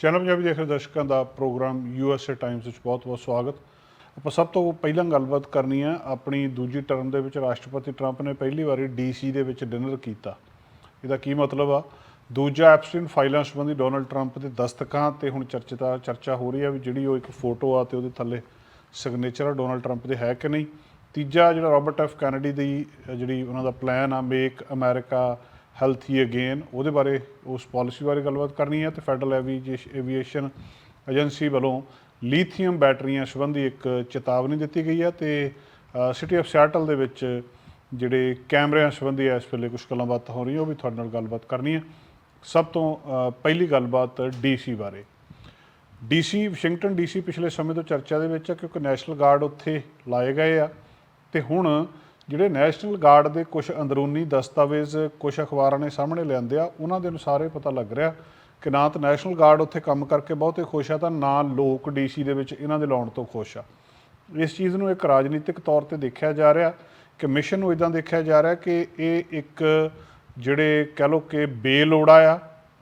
Channel Punjabi ਦੇਖ ਰਹੇ ਦਰਸ਼ਕਾਂ ਦਾ ਪ੍ਰੋਗਰਾਮ ਯੂਐਸਏ ਟਾਈਮਸ ਵਿੱਚ ਬਹੁਤ-ਬਹੁਤ ਸਵਾਗਤ। ਆਪਾਂ ਸਭ ਤੋਂ ਪਹਿਲਾਂ ਗੱਲਬਾਤ ਕਰਨੀ ਆ, ਆਪਣੀ ਦੂਜੀ ਟਰਮ ਦੇ ਵਿੱਚ ਰਾਸ਼ਟਰਪਤੀ ਟਰੰਪ ਨੇ ਪਹਿਲੀ ਵਾਰੀ ਡੀਸੀ ਦੇ ਵਿੱਚ ਡਿਨਰ ਕੀਤਾ। ਇਹਦਾ ਕੀ ਮਤਲਬ ਆ? ਦੂਜਾ ਐਪਸਟਿਨ ਫਾਈਲਾਂ ਸੰਬੰਧੀ ਡੋਨਲਡ ਟਰੰਪ ਦੇ ਦਸਤਕਾਂ ਤੇ ਹੁਣ ਚਰਚਾ ਚਰਚਾ ਹੋ ਰਹੀ ਆ ਵੀ ਜਿਹੜੀ ਉਹ ਇੱਕ ਫੋਟੋ ਆ ਤੇ ਉਹਦੇ ਥੱਲੇ ਸਿਗਨੇਚਰ ਆ ਡੋਨਲਡ ਟਰੰਪ ਦੇ ਹੈ ਕਿ ਨਹੀਂ? ਤੀਜਾ ਜਿਹੜਾ ਰਾਬਰਟ ਐਫ ਕੈਨੇਡੀ ਦੀ ਜਿਹੜੀ ਉਹਨਾਂ ਦਾ ਪਲਾਨ ਆ ਮੇਕ ਅਮਰੀਕਾ ਹੈਲਥੀ ਅਗੇਨ ਉਹਦੇ ਬਾਰੇ, ਉਸ ਪਾਲਿਸੀ ਬਾਰੇ ਗੱਲਬਾਤ ਕਰਨੀ ਹੈ ਤੇ ਫੈਡਰਲ ਐਵੀਏਸ਼ਨ ਏਜੰਸੀ ਵੱਲੋਂ ਲੀਥੀਅਮ ਬੈਟਰੀਆਂ ਸੰਬੰਧੀ ਇੱਕ ਚੇਤਾਵਨੀ ਦਿੱਤੀ ਗਈ ਹੈ ਤੇ ਸਿਟੀ ਆਫ ਸਿਆਟਲ ਦੇ ਵਿੱਚ ਜਿਹੜੇ ਕੈਮਰਿਆਂ ਸੰਬੰਧੀ ਇਸ ਵੇਲੇ ਕੁਝ ਗੱਲਾਂ ਬਾਤਾਂ ਹੋ ਰਹੀਆਂ ਉਹ ਵੀ ਤੁਹਾਡੇ ਨਾਲ ਗੱਲਬਾਤ ਕਰਨੀ ਹੈ। ਸਭ ਤੋਂ ਪਹਿਲੀ ਗੱਲਬਾਤ ਡੀਸੀ ਬਾਰੇ। ਡੀਸੀ ਵਾਸ਼ਿੰਗਟਨ ਡੀਸੀ ਪਿਛਲੇ ਸਮੇਂ ਤੋਂ ਚਰਚਾ ਦੇ ਵਿੱਚ ਹੈ ਕਿਉਂਕਿ ਨੈਸ਼ਨਲ ਗਾਰਡ ਉੱਥੇ ਲਾਏ ਗਏ ਆ ਤੇ ਹੁਣ ਜਿਹੜੇ ਨੈਸ਼ਨਲ ਗਾਰਡ ਦੇ ਕੁਝ ਅੰਦਰੂਨੀ ਦਸਤਾਵੇਜ਼ ਕੁਝ ਅਖਬਾਰਾਂ ਨੇ ਸਾਹਮਣੇ ਲਿਆਂਦੇ ਆ, ਉਹਨਾਂ ਦੇ ਅਨੁਸਾਰ ਇਹ ਪਤਾ ਲੱਗ ਰਿਹਾ ਕਿ ਨਾ ਤਾਂ ਨੈਸ਼ਨਲ ਗਾਰਡ ਉੱਥੇ ਕੰਮ ਕਰਕੇ ਬਹੁਤੇ ਖੁਸ਼ ਆ, ਤਾਂ ਨਾ ਲੋਕ ਡੀਸੀ ਦੇ ਵਿੱਚ ਇਹਨਾਂ ਦੇ ਲਾਉਣ ਤੋਂ ਖੁਸ਼ ਆ। ਇਸ ਚੀਜ਼ ਨੂੰ ਇੱਕ ਰਾਜਨੀਤਿਕ ਤੌਰ ਤੇ ਦੇਖਿਆ ਜਾ ਰਿਹਾ ਕਿ ਮਿਸ਼ਨ ਨੂੰ ਇਦਾਂ ਦੇਖਿਆ ਜਾ ਰਿਹਾ ਕਿ ਇਹ ਇੱਕ ਜਿਹੜੇ ਕਹਿ ਲਓ ਕਿ ਬੇਲੋੜਾ ਆ,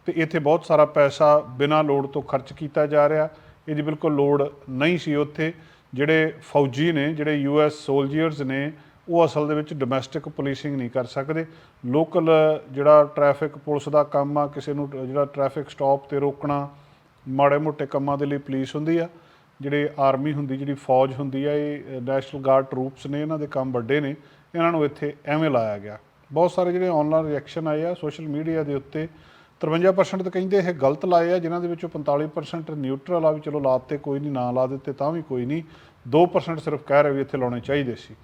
ਤੇ ਇੱਥੇ ਬਹੁਤ ਸਾਰਾ ਪੈਸਾ ਬਿਨਾਂ ਲੋੜ ਤੋਂ ਖਰਚ ਕੀਤਾ ਜਾ ਰਿਹਾ। ਇਹਦੀ ਬਿਲਕੁਲ ਲੋੜ ਨਹੀਂ ਸੀ ਉੱਥੇ। ਜਿਹੜੇ ਫੌਜੀ ਨੇ, ਜਿਹੜੇ ਯੂਐਸ ਸੋਲਜੀਅਰਸ ਨੇ ਉਹ ਅਸਲ ਦੇ ਵਿੱਚ ਡੋਮੈਸਟਿਕ ਪੁਲਿਸਿੰਗ ਨਹੀਂ ਕਰ ਸਕਦੇ। ਲੋਕਲ ਜਿਹੜਾ ਟ੍ਰੈਫਿਕ ਪੁਲਿਸ ਦਾ ਕੰਮ ਆ, ਕਿਸੇ ਨੂੰ ਜਿਹੜਾ ਟ੍ਰੈਫਿਕ ਸਟਾਪ ਤੇ ਰੋਕਣਾ, ਮਾੜੇ ਮੋਟੇ ਕੰਮਾਂ ਦੇ ਲਈ ਪੁਲਿਸ ਹੁੰਦੀ ਆ। ਜਿਹੜੇ ਆਰਮੀ ਹੁੰਦੀ, ਜਿਹੜੀ ਫੌਜ ਹੁੰਦੀ ਆ, ਇਹ ਨੈਸ਼ਨਲ ਗਾਰਡ ਟਰੂਪਸ ਨੇ, ਇਹਨਾਂ ਦੇ ਕੰਮ ਵੱਡੇ ਨੇ। ਇਹਨਾਂ ਨੂੰ ਇੱਥੇ ਐਵੇਂ ਲਾਇਆ ਗਿਆ। ਬਹੁਤ ਸਾਰੇ ਜਿਹੜੇ ਆਨਲਾਈਨ ਰਿਐਕਸ਼ਨ ਆਏ ਆ ਸੋਸ਼ਲ ਮੀਡੀਆ ਦੇ ਉੱਤੇ 53% ਤਾਂ ਕਹਿੰਦੇ ਇਹ ਗਲਤ ਲਾਏ ਆ, ਜਿਨ੍ਹਾਂ ਦੇ ਵਿੱਚੋਂ 45% ਨਿਊਟਰਲ ਆ ਵੀ ਚਲੋ ਲਾਤੇ ਕੋਈ ਨਹੀਂ, ਨਾ ਲਾ ਦਿੱਤੇ ਤਾਂ ਵੀ ਕੋਈ ਨਹੀਂ। 2% ਸਿਰਫ ਕਹਿ ਰਹੇ ਵੀ ਇੱਥੇ ਲਾਉਣੇ ਚਾਹੀਦੇ ਸੀ।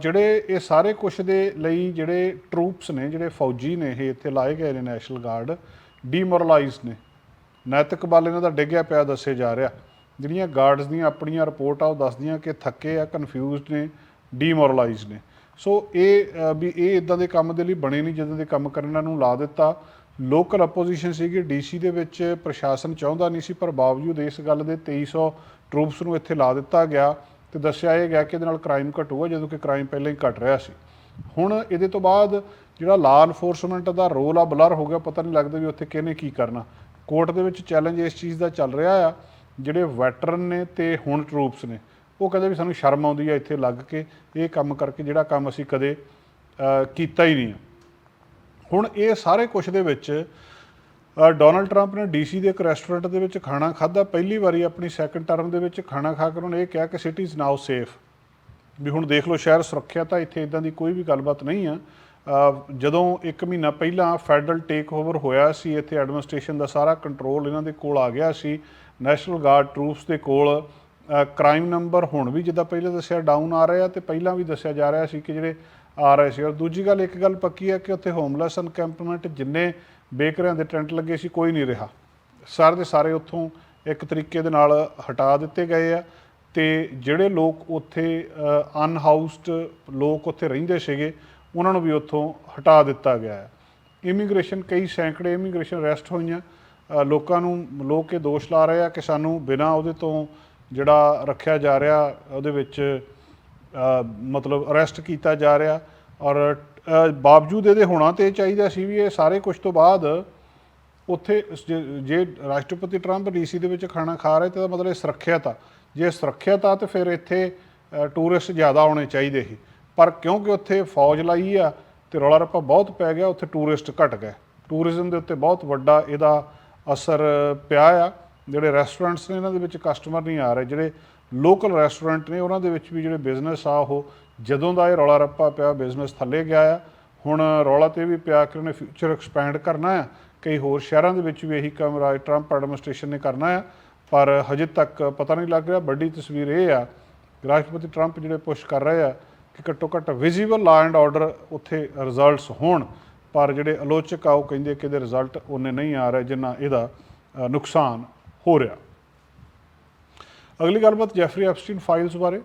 ਜਿਹੜੇ ਇਹ ਸਾਰੇ ਕੁਛ ਦੇ ਲਈ ਜਿਹੜੇ ਟਰੂਪਸ ਨੇ, ਜਿਹੜੇ ਫੌਜੀ ਨੇ ਇਹ ਇੱਥੇ ਲਾਏ ਗਏ ਨੇ ਨੈਸ਼ਨਲ ਗਾਰਡ ਡੀਮੋਰਲਾਈਜ਼ ਨੇ। ਨੈਤਿਕ ਬਲ ਇਹਨਾਂ ਦਾ ਡਿੱਗਿਆ ਪਿਆ ਦੱਸੇ ਜਾ ਰਿਹਾ। ਜਿਹੜੀਆਂ ਗਾਰਡਸ ਦੀਆਂ ਆਪਣੀਆਂ ਰਿਪੋਰਟਾਂ ਉਹ ਦੱਸਦੀਆਂ ਕਿ ਥੱਕੇ ਆ ਕਨਫਿਊਜ਼ਡ ਨੇ ਡੀਮੋਰਲਾਈਜ਼ ਨੇ। ਸੋ ਇਹ ਵੀ ਇਹ ਇਦਾਂ ਦੇ ਕੰਮ ਦੇ ਲਈ ਬਣੇ ਨਹੀਂ, ਜਦੋਂ ਦੇ ਕੰਮ ਕਰਨ ਇਹਨਾਂ ਨੂੰ ਲਾ ਦਿੱਤਾ। ਲੋਕਲ ਆਪੋਜੀਸ਼ਨ ਸੀਗੀ ਡੀਸੀ ਦੇ ਵਿੱਚ ਪ੍ਰਸ਼ਾਸਨ ਚਾਹੁੰਦਾ ਨਹੀਂ ਸੀ, ਪਰ ਬਾਵਜੂਦ ਇਸ ਗੱਲ ਦੇ 2300 ਟਰੂਪਸ ਨੂੰ ਇੱਥੇ ਲਾ ਦਿੱਤਾ ਗਿਆ। ਤੇ ਦੱਸਿਆ ਇਹ ਗਿਆ ਕਿ ਇਹਦੇ ਨਾਲ ਕ੍ਰਾਈਮ ਘਟੂਗਾ ਜਦੋਂ ਕਿ ਕ੍ਰਾਈਮ ਪਹਿਲਾਂ ਹੀ ਘਟ ਰਿਹਾ ਸੀ। ਹੁਣ ਇਹਦੇ ਤੋਂ ਬਾਅਦ ਜਿਹੜਾ ਲਾਅ ਇਨਫੋਰਸਮੈਂਟ ਦਾ ਰੋਲ ਆ, ਬਲਰ ਹੋ ਗਿਆ, ਪਤਾ ਨਹੀਂ ਲੱਗਦਾ ਵੀ ਉੱਥੇ ਕਿਹਨੇ ਕੀ ਕਰਨਾ। ਕੋਰਟ ਦੇ ਵਿੱਚ ਚੈਲੰਜ ਇਸ ਚੀਜ਼ ਦਾ ਚੱਲ ਰਿਹਾ ਆ, ਜਿਹੜੇ ਵੈਟਰਨ ਨੇ ਤੇ ਹੁਣ ਟਰੂਪਸ ਨੇ, ਉਹ ਕਹਿੰਦੇ ਵੀ ਸਾਨੂੰ ਸ਼ਰਮ ਆਉਂਦੀ ਆ ਇੱਥੇ ਲੱਗ ਕੇ, ਇਹ ਕੰਮ ਕਰਕੇ ਜਿਹੜਾ ਕੰਮ ਅਸੀਂ ਕਦੇ ਕੀਤਾ ਹੀ ਨਹੀਂ ਆ। ਹੁਣ ਇਹ ਸਾਰੇ ਕੁਝ ਦੇ ਵਿੱਚ ਡੋਨਲਡ ਟਰੰਪ ਨੇ ਡੀਸੀ ਦੇ ਇੱਕ ਰੈਸਟੋਰੈਂਟ ਦੇ ਵਿੱਚ ਖਾਣਾ ਖਾਧਾ। ਪਹਿਲੀ ਵਾਰੀ ਆਪਣੀ ਸੈਕੰਡ ਟਰਮ ਦੇ ਵਿੱਚ ਖਾਣਾ ਖਾ ਕੇ ਉਹਨੇ ਇਹ ਕਿਹਾ ਕਿ ਸਿਟੀ ਇਜ਼ ਨਾਓ ਸੇਫ। ਵੀ ਹੁਣ ਦੇਖ ਲਓ, ਸ਼ਹਿਰ ਸੁਰੱਖਿਅਤ ਆ ਇੱਥੇ ਇਦਾਂ ਦੀ ਕੋਈ ਵੀ ਗੱਲਬਾਤ ਨਹੀਂ ਆ। ਜਦੋਂ 1 ਮਹੀਨਾ ਪਹਿਲਾਂ ਫੈਡਰਲ ਟੇਕ ਓਵਰ ਹੋਇਆ ਸੀ, ਇੱਥੇ ਐਡਮਿਨਿਸਟ੍ਰੇਸ਼ਨ ਦਾ ਸਾਰਾ ਕੰਟਰੋਲ ਇਹਨਾਂ ਦੇ ਕੋਲ ਆ ਗਿਆ ਸੀ। ਨੈਸ਼ਨਲ ਗਾਰਡ ਟਰੂਪਸ ਦੇ ਕੋਲ ਕ੍ਰਾਈਮ ਨੰਬਰ ਹੁਣ ਵੀ ਜਿੱਦਾਂ ਪਹਿਲਾਂ ਦੱਸਿਆ, ਡਾਊਨ ਆ ਰਿਹਾ ਤੇ ਪਹਿਲਾਂ ਵੀ ਦੱਸਿਆ ਜਾ ਰਿਹਾ ਸੀ ਕਿ ਜਿਹੜੇ ਆ ਰਹੇ ਸੀ। ਔਰ ਦੂਜੀ ਗੱਲ, ਇੱਕ ਗੱਲ ਪੱਕੀ ਹੈ ਕਿ ਉੱਥੇ ਹੋਮਲੈਸ ਅਨਕੈਂਪਮੈਂਟ ਜਿੰਨੇ ਬੇਕਰਿਆਂ ਦੇ ਟੈਂਟ ਲੱਗੇ ਸੀ, ਕੋਈ ਨਹੀਂ ਰਿਹਾ। ਸਾਰੇ ਦੇ ਸਾਰੇ ਉੱਥੋਂ ਇੱਕ ਤਰੀਕੇ ਦੇ ਨਾਲ ਹਟਾ ਦਿੱਤੇ ਗਏ ਆ ਤੇ ਜਿਹੜੇ ਲੋਕ ਉੱਥੇ ਅਨਹਾਊਸਡ ਲੋਕ ਉੱਥੇ ਰਹਿੰਦੇ ਸੀਗੇ, ਉਹਨਾਂ ਨੂੰ ਵੀ ਉੱਥੋਂ ਹਟਾ ਦਿੱਤਾ ਗਿਆ ਹੈ। ਇਮੀਗ੍ਰੇਸ਼ਨ, ਕਈ ਸੈਂਕੜੇ ਇਮੀਗ੍ਰੇਸ਼ਨ ਅਰੈਸਟ ਹੋਈਆਂ। ਲੋਕਾਂ ਨੂੰ ਲੋਕ ਇਹ ਦੋਸ਼ ਲਾ ਰਹੇ ਆ ਕਿ ਸਾਨੂੰ ਬਿਨਾਂ ਉਹਦੇ ਤੋਂ ਜਿਹੜਾ ਰੱਖਿਆ ਜਾ ਰਿਹਾ, ਉਹਦੇ ਵਿੱਚ ਮਤਲਬ ਅਰੈਸਟ ਕੀਤਾ ਜਾ ਰਿਹਾ ਔਰ ਬਾਵਜੂਦ ਇਹਦੇ ਹੋਣਾ ਤੇ ਇਹ ਚਾਹੀਦਾ ਸੀ ਵੀ ਇਹ ਸਾਰੇ ਕੁਝ ਤੋਂ ਬਾਅਦ ਉੱਥੇ ਜੇ- ਰਾਸ਼ਟਰਪਤੀ ਟਰੰਪ ਡੀਸੀ ਦੇ ਵਿੱਚ ਖਾਣਾ ਖਾ ਰਹੇ ਤੇ ਇਹਦਾ ਮਤਲਬ ਇਹ ਸੁਰੱਖਿਅਤ ਆ। ਜੇ ਸੁਰੱਖਿਅਤ ਆ ਤੇ ਫਿਰ ਇੱਥੇ ਟੂਰਿਸਟ ਜ਼ਿਆਦਾ ਆਉਣੇ ਚਾਹੀਦੇ ਸੀ। ਪਰ ਕਿਉਂਕਿ ਉੱਥੇ ਫੌਜ ਲਾਈ ਆ ਤੇ ਰੌਲਾ ਰੱਪਾ ਬਹੁਤ ਪੈ ਗਿਆ, ਉੱਥੇ ਟੂਰਿਸਟ ਘਟ ਗਏ। ਟੂਰਿਜ਼ਮ ਦੇ ਉੱਤੇ ਬਹੁਤ ਵੱਡਾ ਇਹਦਾ ਅਸਰ ਪਿਆ ਆ। ਜਿਹੜੇ ਰੈਸਟੋਰੈਂਟਸ ਨੇ, ਇਹਨਾਂ ਦੇ ਵਿੱਚ ਕਸਟਮਰ ਨਹੀਂ ਆ ਰਹੇ, ਜਿਹੜੇ ਲੋਕਲ ਰੈਸਟੋਰੈਂਟ ਨੇ, ਉਹਨਾਂ ਦੇ ਵਿੱਚ ਵੀ ਜਿਹੜੇ ਬਿਜ਼ਨਸ ਆ, ਉਹ ਜਦੋਂ ਦਾ ਇਹ ਰੌਲਾ ਰੱਪਾ ਪਿਆ ਬਿਜ਼ਨਸ ਥੱਲੇ ਗਿਆ ਆ, ਹੁਣ ਰੌਲਾ ਤੇ ਵੀ ਪਿਆ ਕਿ ਉਹਨੇ ਫਿਊਚਰ ਐਕਸਪੈਂਡ ਕਰਨਾ ਆ, ਕਈ ਹੋਰ ਸ਼ਹਿਰਾਂ ਦੇ ਵਿੱਚ ਵੀ ਇਹੀ ਕੰਮ ਰਾਜ ਟਰੰਪ ਐਡਮਿਨਿਸਟ੍ਰੇਸ਼ਨ ਨੇ ਕਰਨਾ ਆ, ਪਰ ਹਜੇ ਤੱਕ ਪਤਾ ਨਹੀਂ ਲੱਗ ਰਿਹਾ, ਵੱਡੀ ਤਸਵੀਰ ਇਹ ਆ, ਰਾਸ਼ਟਰਪਤੀ ਟਰੰਪ ਜਿਹੜੇ ਪੁਸ਼ ਕਰ ਰਹੇ ਆ, ਕਿ ਘੱਟੋ ਘੱਟ ਵਿਜ਼ੀਬਲ ਲਾ ਐਂਡ ਆਰਡਰ ਉੱਥੇ ਰਿਜ਼ਲਟਸ ਹੋਣ, ਪਰ ਜਿਹੜੇ ਆਲੋਚਕ ਆ, ਉਹ ਕਹਿੰਦੇ ਕਿ ਇਹਦੇ ਰਿਜ਼ਲਟ ਉਹਨੇ ਨਹੀਂ ਆ ਰਹੇ, ਜਿੰਨਾ ਇਹਦਾ ਨੁਕਸਾਨ ਹੋ ਰਿਹਾ। ਅਗਲੀ ਗੱਲਬਾਤ ਜੈਫਰੀ ਐਪਸਟੀਨ ਫਾਈਲਸ ਬਾਰੇ।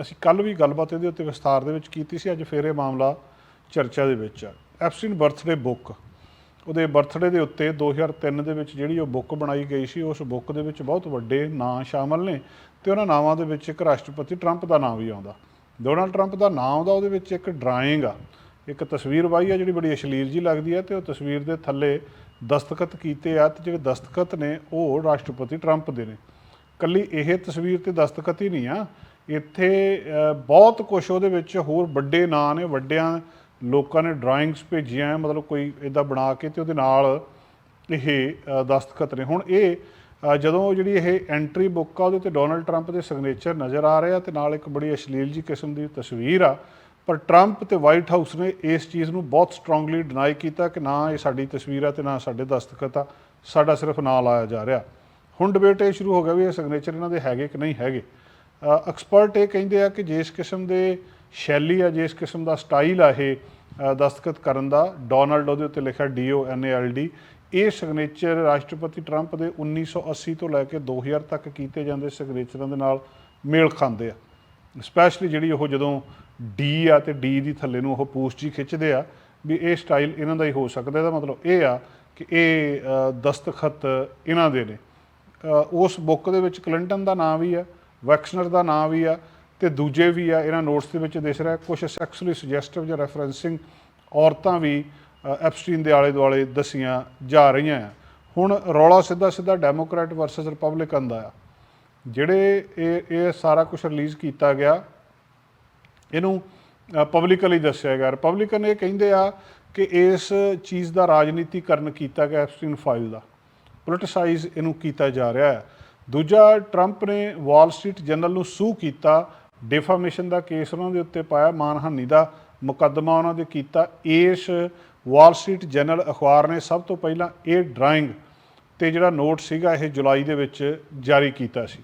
ਅਸੀਂ ਕੱਲ ਵੀ ਗੱਲਬਾਤ ਇਹਦੇ ਉੱਤੇ ਵਿਸਥਾਰ ਦੇ ਵਿੱਚ ਕੀਤੀ ਸੀ, ਅੱਜ ਫੇਰ ਇਹ ਮਾਮਲਾ ਚਰਚਾ ਦੇ ਵਿੱਚ ਆ। Epstein birthday book. ਉਹਦੇ ਬਰਥਡੇ ਦੇ ਉੱਤੇ 2003 ਦੇ ਵਿੱਚ ਜਿਹੜੀ ਉਹ ਬੁੱਕ ਬਣਾਈ ਗਈ ਸੀ, ਉਸ ਬੁੱਕ ਦੇ ਵਿੱਚ ਬਹੁਤ ਵੱਡੇ ਨਾਂ ਸ਼ਾਮਲ ਨੇ ਤੇ ਉਹਨਾਂ ਨਾਵਾਂ ਦੇ ਵਿੱਚ ਇੱਕ ਰਾਸ਼ਟਰਪਤੀ ਟਰੰਪ ਦਾ ਨਾਮ ਵੀ ਆਉਂਦਾ। ਡੋਨਲਡ ਟਰੰਪ ਦਾ ਨਾਮ ਆਉਂਦਾ, ਉਹਦੇ ਵਿੱਚ ਇੱਕ ਡਰਾਇੰਗ ਆ। ਇੱਕ ਤਸਵੀਰ ਵਾਈ ਆ ਜਿਹੜੀ ਬੜੀ ਅਸ਼ਲੀਲ ਜੀ ਲੱਗਦੀ ਹੈ ਤੇ ਉਹ ਤਸਵੀਰ ਦੇ ਥੱਲੇ ਦਸਤਖਤ ਕੀਤੇ ਆ ਤੇ ਜਿਹੜੇ ਦਸਤਖਤ ਨੇ ਉਹ ਰਾਸ਼ਟਰਪਤੀ ਟਰੰਪ ਦੇ ਨੇ। ਕੱਲੀ ਇਹ ਤਸਵੀਰ ਤੇ ਦਸਤਖਤ ਹੀ ਨਹੀਂ ਆ। ਇੱਥੇ ਬਹੁਤ ਕੁਝ ਉਹਦੇ ਵਿੱਚ ਹੋਰ ਵੱਡੇ ਨਾਂ ਨੇ, ਵੱਡਿਆਂ ਲੋਕਾਂ ਨੇ ਡਰਾਇੰਗਸ ਭੇਜੀਆਂ ਮਤਲਬ ਕੋਈ ਇਦਾਂ ਬਣਾ ਕੇ ਤੇ ਉਹਦੇ ਨਾਲ ਇਹ ਦਸਤਖਤ ਨੇ। ਹੁਣ ਇਹ ਜਦੋਂ ਜਿਹੜੀ ਇਹ ਐਂਟਰੀ ਬੁੱਕ ਆ, ਉਹਦੇ ਤੇ ਡੋਨਲਡ ਟਰੰਪ ਦੇ ਸਿਗਨੇਚਰ ਨਜ਼ਰ ਆ ਰਹੇ ਆ ਤੇ ਨਾਲ ਇੱਕ ਬੜੀ ਅਸ਼ਲੀਲ ਜੀ ਕਿਸਮ ਦੀ ਤਸਵੀਰ ਆ, ਪਰ ਟਰੰਪ ਤੇ ਵਾਈਟ ਹਾਊਸ ਨੇ ਇਸ ਚੀਜ਼ ਨੂੰ ਬਹੁਤ ਸਟਰੋਂਗਲੀ ਡਿਨਾਈ ਕੀਤਾ ਕਿ ਨਾ ਇਹ ਸਾਡੀ ਤਸਵੀਰ ਆ ਤੇ ਨਾ ਸਾਡੇ ਦਸਤਖਤ ਆ, ਸਾਡਾ ਸਿਰਫ ਨਾਂ ਲਾਇਆ ਜਾ ਰਿਹਾ। ਹੁਣ ਡਿਬੇਟ ਇਹ ਸ਼ੁਰੂ ਹੋ ਗਿਆ ਵੀ ਇਹ ਸਿਗਨੇਚਰ ਇਹਨਾਂ ਦੇ ਹੈਗੇ ਕਿ ਨਹੀਂ ਹੈਗੇ। ਐਕਸਪਰਟ ਇਹ ਕਹਿੰਦੇ ਆ ਕਿ ਜਿਸ ਕਿਸਮ ਦੇ ਸ਼ੈਲੀ ਆ, ਜਿਸ ਕਿਸਮ ਦਾ ਸਟਾਈਲ ਆ ਇਹ ਦਸਤਖਤ ਕਰਨ ਦਾ ਡੋਨਲਡ ਉਹਦੇ ਉੱਤੇ ਲਿਖਿਆ D O N A L D ਇਹ ਸਿਗਨੇਚਰ ਰਾਸ਼ਟਰਪਤੀ ਟਰੰਪ ਦੇ 1980 ਤੋਂ ਲੈ ਕੇ 2000 ਤੱਕ ਕੀਤੇ ਜਾਂਦੇ ਸਿਗਨੇਚਰਾਂ ਦੇ ਨਾਲ ਮੇਲ ਖਾਂਦੇ ਆ। ਸਪੈਸ਼ਲੀ ਜਿਹੜੀ ਉਹ ਜਦੋਂ ਡੀ ਆ ਤੇ ਡੀ ਦੀ ਥੱਲੇ ਨੂੰ ਉਹ ਪੂਛ ਜੀ ਖਿੱਚਦੇ ਆ ਵੀ ਇਹ ਸਟਾਈਲ ਇਹਨਾਂ ਦਾ ਹੀ ਹੋ ਸਕਦਾ। ਇਹਦਾ ਮਤਲਬ ਇਹ ਆ ਕਿ ਇਹ ਦਸਤਖਤ ਇਹਨਾਂ ਦੇ ਨੇ। ਉਸ ਬੁੱਕ ਦੇ ਵਿੱਚ ਕਲਿੰਟਨ ਦਾ ਨਾਮ ਵੀ ਆ, ਵੈਕਸਨਰ ਦਾ ਨਾਮ ਵੀ ਆ ਤੇ ਦੂਜੇ ਵੀ ਆ, ਇਹਨਾਂ ਨੋਟਸ ਦੇ ਵਿੱਚ ਦਿਸ ਰਿਹਾ ਕੁਝ ਸੈਕਸੁਅਲੀ ਸੁਜੈਸਟਿਵ ਜਾਂ ਰੈਫਰੈਂਸਿੰਗ ਔਰਤਾਂ ਵੀ ਐਪਸਟੀਨ ਦੇ ਆਲੇ ਦੁਆਲੇ ਦਸੀਆਂ ਜਾ ਰਹੀਆਂ ਆ। ਹੁਣ ਰੌਲਾ ਸਿੱਧਾ ਸਿੱਧਾ ਡੈਮੋਕ੍ਰੈਟ ਵਰਸਸ ਰਿਪਬਲਿਕਨ ਦਾ ਆ। ਜਿਹੜੇ ਇਹ ਇਹ ਸਾਰਾ ਕੁਝ ਰਿਲੀਜ਼ ਕੀਤਾ ਗਿਆ, ਇਹਨੂੰ ਪਬਲਿਕਲੀ ਦੱਸਿਆ ਗਿਆ। ਰਿਪਬਲਿਕਨ ਇਹ ਕਹਿੰਦੇ ਆ ਕਿ ਇਸ ਚੀਜ਼ ਦਾ ਰਾਜਨੀਤੀਕਰਨ ਕੀਤਾ ਗਿਆ ਐਪਸਟੀਨ ਫਾਈਲ ਦਾ। ਪੋਲਿਟਿਸਾਈਜ਼ ਇਹਨੂੰ ਕੀਤਾ ਜਾ ਰਿਹਾ ਹੈ। ਦੂਜਾ ਟਰੰਪ ਨੇ ਵਾਲ ਸਟਰੀਟ ਜਰਨਲ ਨੂੰ ਸੂ ਕੀਤਾ। ਡਿਫਾਮੇਸ਼ਨ ਦਾ ਕੇਸ ਉਹਨਾਂ ਦੇ ਉੱਤੇ ਪਾਇਆ, ਮਾਨਹਾਨੀ ਦਾ ਮੁਕੱਦਮਾ ਉਹਨਾਂ ਦੇ ਕੀਤਾ। ਇਸ ਵਾਲ ਸਟਰੀਟ ਜਰਨਲ ਅਖਬਾਰ ਨੇ ਸਭ ਤੋਂ ਪਹਿਲਾਂ ਇਹ ਡਰਾਇੰਗ ਤੇ ਜਿਹੜਾ ਨੋਟ ਸੀਗਾ ਇਹ ਜੁਲਾਈ ਦੇ ਵਿੱਚ ਜਾਰੀ ਕੀਤਾ ਸੀ।